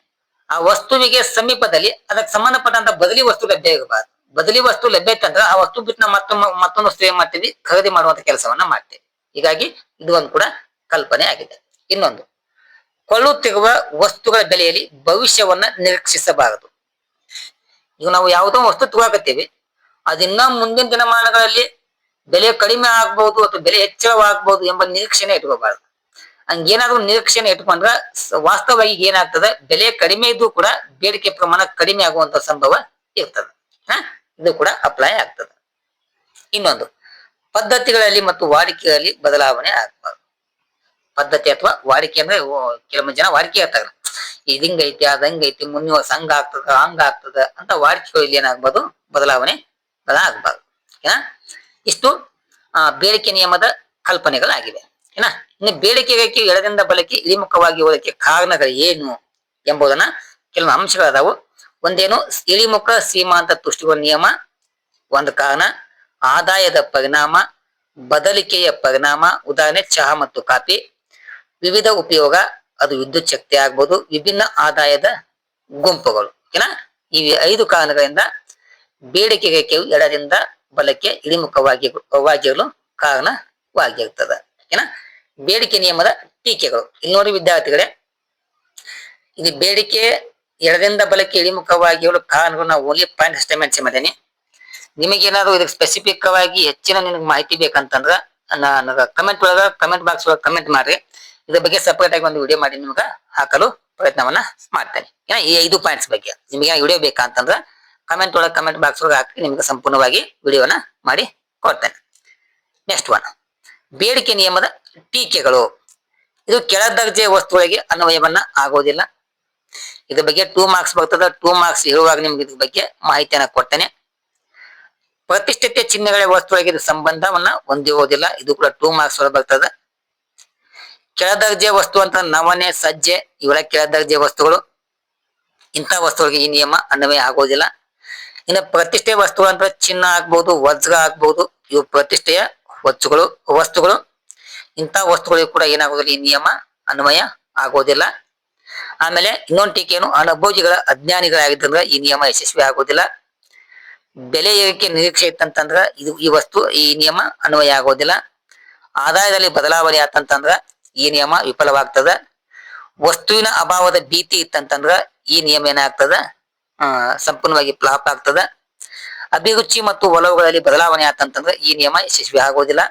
ಆ ವಸ್ತುವಿಗೆ ಸಮೀಪದಲ್ಲಿ ಅದಕ್ಕೆ ಸಂಬಂಧಪಟ್ಟಂತ ಬದಲಿ ವಸ್ತು ಲಭ್ಯ ಇರಬಾರ್ದು ಬದಲಿ ವಸ್ತು ಲಭ್ಯ ಇತ್ತಂದ್ರೆ ಆ ವಸ್ತು ಬಿಟ್ಟು ನಾವು ಮತ್ತೊಮ್ಮೆ ಮತ್ತೊಂದು ವಸ್ತು ಏನ್ ಮಾಡ್ತೀವಿ? ಖರೀದಿ ಮಾಡುವಂತ ಕೆಲಸವನ್ನ ಮಾಡ್ತೇವೆ. ಹೀಗಾಗಿ ಇದು ಒಂದು ಕೂಡ ಕಲ್ಪನೆ ಆಗಿದೆ. ಇನ್ನೊಂದು ಕೊಳ್ಳುತ್ತಿರುವ ವಸ್ತುಗಳ ಬೆಲೆಯಲ್ಲಿ ಭವಿಷ್ಯವನ್ನ ನಿರೀಕ್ಷಿಸಬಾರದು. ಈಗ ನಾವು ಯಾವುದೋ ವಸ್ತು ತಗೋಕತ್ತೀವಿ ಅದಿನ್ನ ಮುಂದಿನ ದಿನಮಾನಗಳಲ್ಲಿ ಬೆಲೆ ಕಡಿಮೆ ಆಗ್ಬಹುದು ಅಥವಾ ಬೆಲೆ ಹೆಚ್ಚಳವಾಗಬಹುದು ಎಂಬ ನಿರೀಕ್ಷೆನೇ ಇಟ್ಕೋಬಾರ್ದು. ಹಂಗೇನಾದ್ರೂ ನಿರೀಕ್ಷೆನೆ ಇಟ್ಕೊಂಡ್ರೆ ವಾಸ್ತವವಾಗಿ ಏನಾಗ್ತದೆ, ಬೆಲೆ ಕಡಿಮೆ ಇದ್ದು ಕೂಡ ಬೇಡಿಕೆ ಪ್ರಮಾಣ ಕಡಿಮೆ ಆಗುವಂತ ಸಂಭವ ಇರ್ತದೆ. ಹ, ಇದು ಕೂಡ ಅಪ್ಲೈ ಆಗ್ತದೆ. ಇನ್ನೊಂದು, ಪದ್ಧತಿಗಳಲ್ಲಿ ಮತ್ತು ವಾಡಿಕೆಗಳಲ್ಲಿ ಬದಲಾವಣೆ ಆಗ್ಬಾರ್ದು. ಪದ್ಧತಿ ಅಥವಾ ವಾಡಿಕೆ ಅಂದ್ರೆ ಕೆಲವೊಂದು ಜನ ವಾಡಿಕೆ ಇರ್ತಾರೆ ಇದು ಹಿಂಗೈತಿ ಅದ್ ಹಂಗೈತಿ ಮುಂದಿನ ವರ್ಷ ಹಂಗ ಆಗ್ತದ ಹಂಗ ಆಗ್ತದ ಅಂತ ವಾಡಿಕೆಗಳಲ್ಲಿ ಏನಾಗ್ಬೋದು ಬದಲಾವಣೆ ಆಗ್ಬಾರ್ದು. ಏನ? ಇಷ್ಟು ಬೇಡಿಕೆ ನಿಯಮದ ಕಲ್ಪನೆಗಳಾಗಿವೆ. ಏನ? ಇನ್ನು ಬೇಡಿಕೆಗೆ ಎಡದಿಂದ ಬಲಕ್ಕೆ, ಇಳಿಮುಖವಾಗಿ ಹೋದಕ್ಕೆ ಕಾರಣಗಳು ಏನು ಎಂಬುದನ್ನ ಕೆಲವು ಅಂಶಗಳದಾವು. ಒಂದೇನು, ಇಳಿಮುಖ ಸೀಮಾಂತ ತುಷ್ಟಿಗಳ ನಿಯಮ. ಒಂದು ಕಾರಣ, ಆದಾಯದ ಪರಿಣಾಮ, ಬದಲಿಕೆಯ ಪರಿಣಾಮ, ಉದಾಹರಣೆ ಚಹಾ ಮತ್ತು ಕಾಫಿ. ವಿವಿಧ ಉಪಯೋಗ, ಅದು ವಿದ್ಯುತ್ ಶಕ್ತಿ ಆಗ್ಬೋದು, ವಿಭಿನ್ನ ಆದಾಯದ ಗುಂಪುಗಳು, ಓಕೆನಾ? ಈ ಐದು ಕಾರಣಗಳಿಂದ ಬೇಡಿಕೆ ರೇಖೆಯು ಎಡದಿಂದ ಬಲಕ್ಕೆ ಇಳಿಮುಖವಾಗಿ ಕಾರಣವಾಗಿರ್ತದೆ, ಓಕೆನಾ? ಬೇಡಿಕೆ ನಿಯಮದ ಟೀಕೆಗಳು. ಇಲ್ಲಿ ನೋಡಿ ವಿದ್ಯಾರ್ಥಿಗಳೇ ಇದು ಬೇಡಿಕೆ ಎಡದಿಂದ ಬಲಕ್ಕೆ ಇಳಿಮುಖವಾಗಿರಲು ಕಾರಣಗಳು ನಾವು ಓನ್ಲಿ ಪಾಯಿಂಟ್ ಅಷ್ಟೇ ಮೆನ್ಷನ್ ಮಾಡೀನಿ ನಿಮಗೇನಾದ್ರು ಇದಕ್ಕೆ ಸ್ಪೆಸಿಫಿಕ್ ಆಗಿ ಹೆಚ್ಚಿನ ನಿಮಗೆ ಮಾಹಿತಿ ಬೇಕಂತಂದ್ರ ನನಗ ಕಮೆಂಟ್ ಒಳಗ ಕಮೆಂಟ್ ಬಾಕ್ಸ್ ಒಳಗೆ ಕಮೆಂಟ್ ಮಾಡ್ರಿ. ಇದ್ರ ಬಗ್ಗೆ ಸಪರೇಟ್ ಆಗಿ ಒಂದು ವಿಡಿಯೋ ಮಾಡಿ ನಿಮ್ಗೆ ಹಾಕಲು ಪ್ರಯತ್ನವನ್ನ ಮಾಡ್ತೇನೆ. ಏನ ಈ ಐದು ಪಾಯಿಂಟ್ಸ್ ಬಗ್ಗೆ? ನಿಮಗೆ ವಿಡಿಯೋ ಬೇಕಂತಂದ್ರ ಕಮೆಂಟ್ ಒಳಗೆ ಕಮೆಂಟ್ ಬಾಕ್ಸ್ ಒಳಗೆ ಹಾಕಿ ನಿಮ್ಗೆ ಸಂಪೂರ್ಣವಾಗಿ ವಿಡಿಯೋನ ಮಾಡಿ ಕೊಡ್ತೇನೆ. ನೆಕ್ಸ್ಟ್ ಒನ್ ಬೇಡಿಕೆ ನಿಯಮದ ಟೀಕೆಗಳು. ಇದು ಕೆಳ ದರ್ಜೆ ವಸ್ತುಗಳಿಗೆ ಅನ್ವಯವನ್ನ ಆಗೋದಿಲ್ಲ ಇದ್ರ ಬಗ್ಗೆ ಟೂ ಮಾರ್ಕ್ಸ್ ಬರ್ತದ ಟೂ ಮಾರ್ಕ್ಸ್ ಇರುವಾಗ ನಿಮ್ಗೆ ಇದ್ರ ಬಗ್ಗೆ ಮಾಹಿತಿಯನ್ನ ಕೊಡ್ತೇನೆ. ಪ್ರತಿಷ್ಠಿತ ಚಿಹ್ನೆಗಳ ವಸ್ತುಗಳಿಗೆ ಇದು ಸಂಬಂಧವನ್ನ ಹೊಂದಿರುವುದಿಲ್ಲ. ಇದು ಕೂಡ ಟೂ ಮಾರ್ಕ್ಸ್ ಒಳಗೆ ಬರ್ತದೆ. ಕೆಳದರ್ಜೆ ವಸ್ತು ಅಂತ ನವನೆ ಸಜ್ಜೆ, ಇವೆಲ್ಲ ಕೆಳದರ್ಜೆ ವಸ್ತುಗಳು. ಇಂಥ ವಸ್ತುಗಳಿಗೆ ಈ ನಿಯಮ ಅನ್ವಯ ಆಗೋದಿಲ್ಲ ಇನ್ನು ಪ್ರತಿಷ್ಠೆ ವಸ್ತುಗಳು ಅಂತ ಚಿನ್ನ ಆಗ್ಬಹುದು ವಜ್ರ ಆಗ್ಬಹುದು ಇವು ಪ್ರತಿಷ್ಠೆಯ ವಸ್ತುಗಳು ವಸ್ತುಗಳು. ಇಂಥ ವಸ್ತುಗಳಿಗೆ ಕೂಡ ಏನಾಗೋದಿಲ್ಲ ಈ ನಿಯಮ ಅನ್ವಯ ಆಗೋದಿಲ್ಲ ಆಮೇಲೆ ಇನ್ನೊಂದು ಟೀಕೆ ಏನು? ಅನುಭೋಗಿಗಳ, ಅಜ್ಞಾನಿಗಳಾಗಿದ್ದಂದ್ರೆ ಈ ನಿಯಮ ಯಶಸ್ವಿ ಆಗೋದಿಲ್ಲ ಬೆಲೆ ಏರಿಕೆ ನಿರೀಕ್ಷೆ ಇತ್ತಂತಂದ್ರ ಇದು ಈ ವಸ್ತು, ಈ ನಿಯಮ ಅನ್ವಯ ಆಗೋದಿಲ್ಲ ಆದಾಯದಲ್ಲಿ ಬದಲಾವಣೆ ಆತಂತಂದ್ರ ಈ ನಿಯಮ ವಿಫಲವಾಗ್ತದ. ವಸ್ತುವಿನ ಅಭಾವದ ಭೀತಿ ಇತ್ತಂತಂದ್ರ ಈ ನಿಯಮ ಏನಾಗ್ತದ? ಸಂಪೂರ್ಣವಾಗಿ ಫ್ಲಾಪ್ ಆಗ್ತದ. ಅಭಿರುಚಿ ಮತ್ತು ಒಲವುಗಳಲ್ಲಿ ಬದಲಾವಣೆ ಆತಂತಂದ್ರ ಈ ನಿಯಮ ಯಶಸ್ವಿ ಆಗೋದಿಲ್ಲ.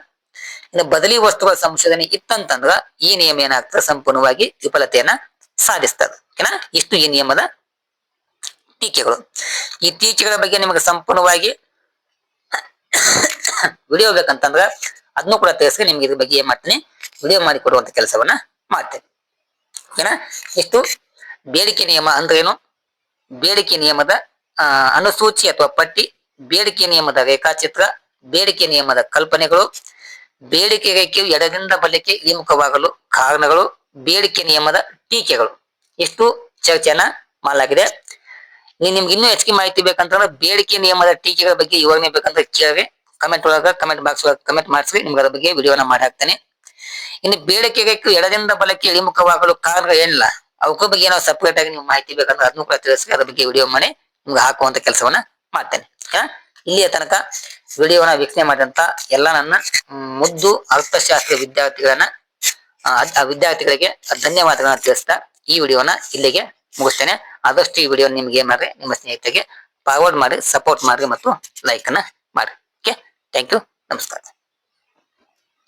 ಇನ್ನು ಬದಲಿ ವಸ್ತುಗಳ ಸಂಶೋಧನೆ ಇತ್ತಂತಂದ್ರ ಈ ನಿಯಮ ಏನಾಗ್ತದೆ? ಸಂಪೂರ್ಣವಾಗಿ ವಿಫಲತೆಯನ್ನ ಸಾಧಿಸ್ತದ. ಏನ ಇಷ್ಟು ಈ ನಿಯಮದ ಟೀಕೆಗಳು. ಈ ಟೀಕೆಗಳ ಬಗ್ಗೆ ನಿಮಗೆ ಸಂಪೂರ್ಣವಾಗಿ ವಿಡಿಯೋ ಬೇಕಂತಂದ್ರ ಅದನ್ನು ಕೂಡ ತಿಳಿಸಿ ನಿಮ್ಗೆ ಇದ್ರ ಬಗ್ಗೆ ಏನ್ ಮಾಡ್ತೀನಿ? ವಿಡಿಯೋ ಮಾಡಿ ಕೊಡುವಂತ ಕೆಲಸವನ್ನ ಮಾಡ್ತೇನೆ. ಓಕೆನಾ? ಇಷ್ಟು ಬೇಡಿಕೆ ನಿಯಮ ಅಂದ್ರೇನು ಬೇಡಿಕೆ ನಿಯಮದ ಅನುಸೂಚಿ ಅಥವಾ ಪಟ್ಟಿ ಬೇಡಿಕೆ ನಿಯಮದ ರೇಖಾಚಿತ್ರ, ಬೇಡಿಕೆ ನಿಯಮದ ಕಲ್ಪನೆಗಳು, ಬೇಡಿಕೆ ರೇಖೆಯು ಎಡದಿಂದ ಬಲಕ್ಕೆ ಇಳಿಮುಖವಾಗಲು ಕಾರಣಗಳು, ಬೇಡಿಕೆ ನಿಯಮದ ಟೀಕೆಗಳು. ಇಷ್ಟು ಚರ್ಚೆನ ಮಾಡಲಾಗಿದೆ. ನೀವು ನಿಮ್ಗೆ ಇನ್ನೂ ಹೆಚ್ಚಿಗೆ ಮಾಹಿತಿ ಬೇಕಂತಂದ್ರೆ ಬೇಡಿಕೆ ನಿಯಮದ ಟೀಕೆಗಳ ಬಗ್ಗೆ ವಿವರಣೆ ಬೇಕಂದ್ರೆ ಕೇಳಿ ಕಮೆಂಟ್ ಒಳಗ ಕಮೆಂಟ್ ಬಾಕ್ಸ್ ಒಳಗ ಕಮೆಂಟ್ ಮಾಡಿಸಿ ನಿಮ್ಗೆ ಅದ್ರ ಬಗ್ಗೆ ವಿಡಿಯೋನ ಮಾಡಿ ಹಾಕ್ತೇನೆ. ಇನ್ನು ಬೇಡಿಕೆ ರೇಖೆಯು ಎಡದಿಂದ ಬಲಕ್ಕೆ ಇಳಿಮುಖವಾಗಲು ಕಾರಣ ಏನಿಲ್ಲ ಅವಕ್ಕೂ ಬಗ್ಗೆ ಏನೋ ಸಪ್ರೇಟ್ ಆಗಿ ನಿಮ್ಗೆ ಮಾಹಿತಿ ಬೇಕಂದ್ರೆ ಅದನ್ನು ಕೂಡ ತಿಳಿಸ್ರಿ, ಅದ್ರ ಬಗ್ಗೆ ವಿಡಿಯೋ ಮಾಡಿ, ನಿಮ್ಗೆ ಹಾಕುವಂತ ಕೆಲಸವನ್ನ ಮಾಡ್ತೇನೆ? ಇಲ್ಲಿಯ ತನಕ ವಿಡಿಯೋನ ವೀಕ್ಷಣೆ ಮಾಡಿದಂತ ಎಲ್ಲ ನನ್ನ ಮುದ್ದು ಅರ್ಥಶಾಸ್ತ್ರ ವಿದ್ಯಾರ್ಥಿಗಳನ್ನ ಆ, ವಿದ್ಯಾರ್ಥಿಗಳಿಗೆ ಧನ್ಯವಾದಗಳನ್ನ ತಿಳಿಸ್ತಾ ಈ ವಿಡಿಯೋನ ಇಲ್ಲಿಗೆ ಮುಗಿಸ್ತೇನೆ. ಆದಷ್ಟು ಈ ವಿಡಿಯೋ ನಿಮ್ಗೆ ಏನ್ ಮಾಡ್ರಿ ನಿಮ್ಮ ಸ್ನೇಹಿತರಿಗೆ ಫಾರ್ವರ್ಡ್ ಮಾಡಿ ಸಪೋರ್ಟ್ ಮಾಡಿ ಮತ್ತು ಲೈಕ್ ಅನ್ನ ಮಾಡಿ. ಓಕೆ ಥ್ಯಾಂಕ್ ಯು ನಮಸ್ಕಾರ.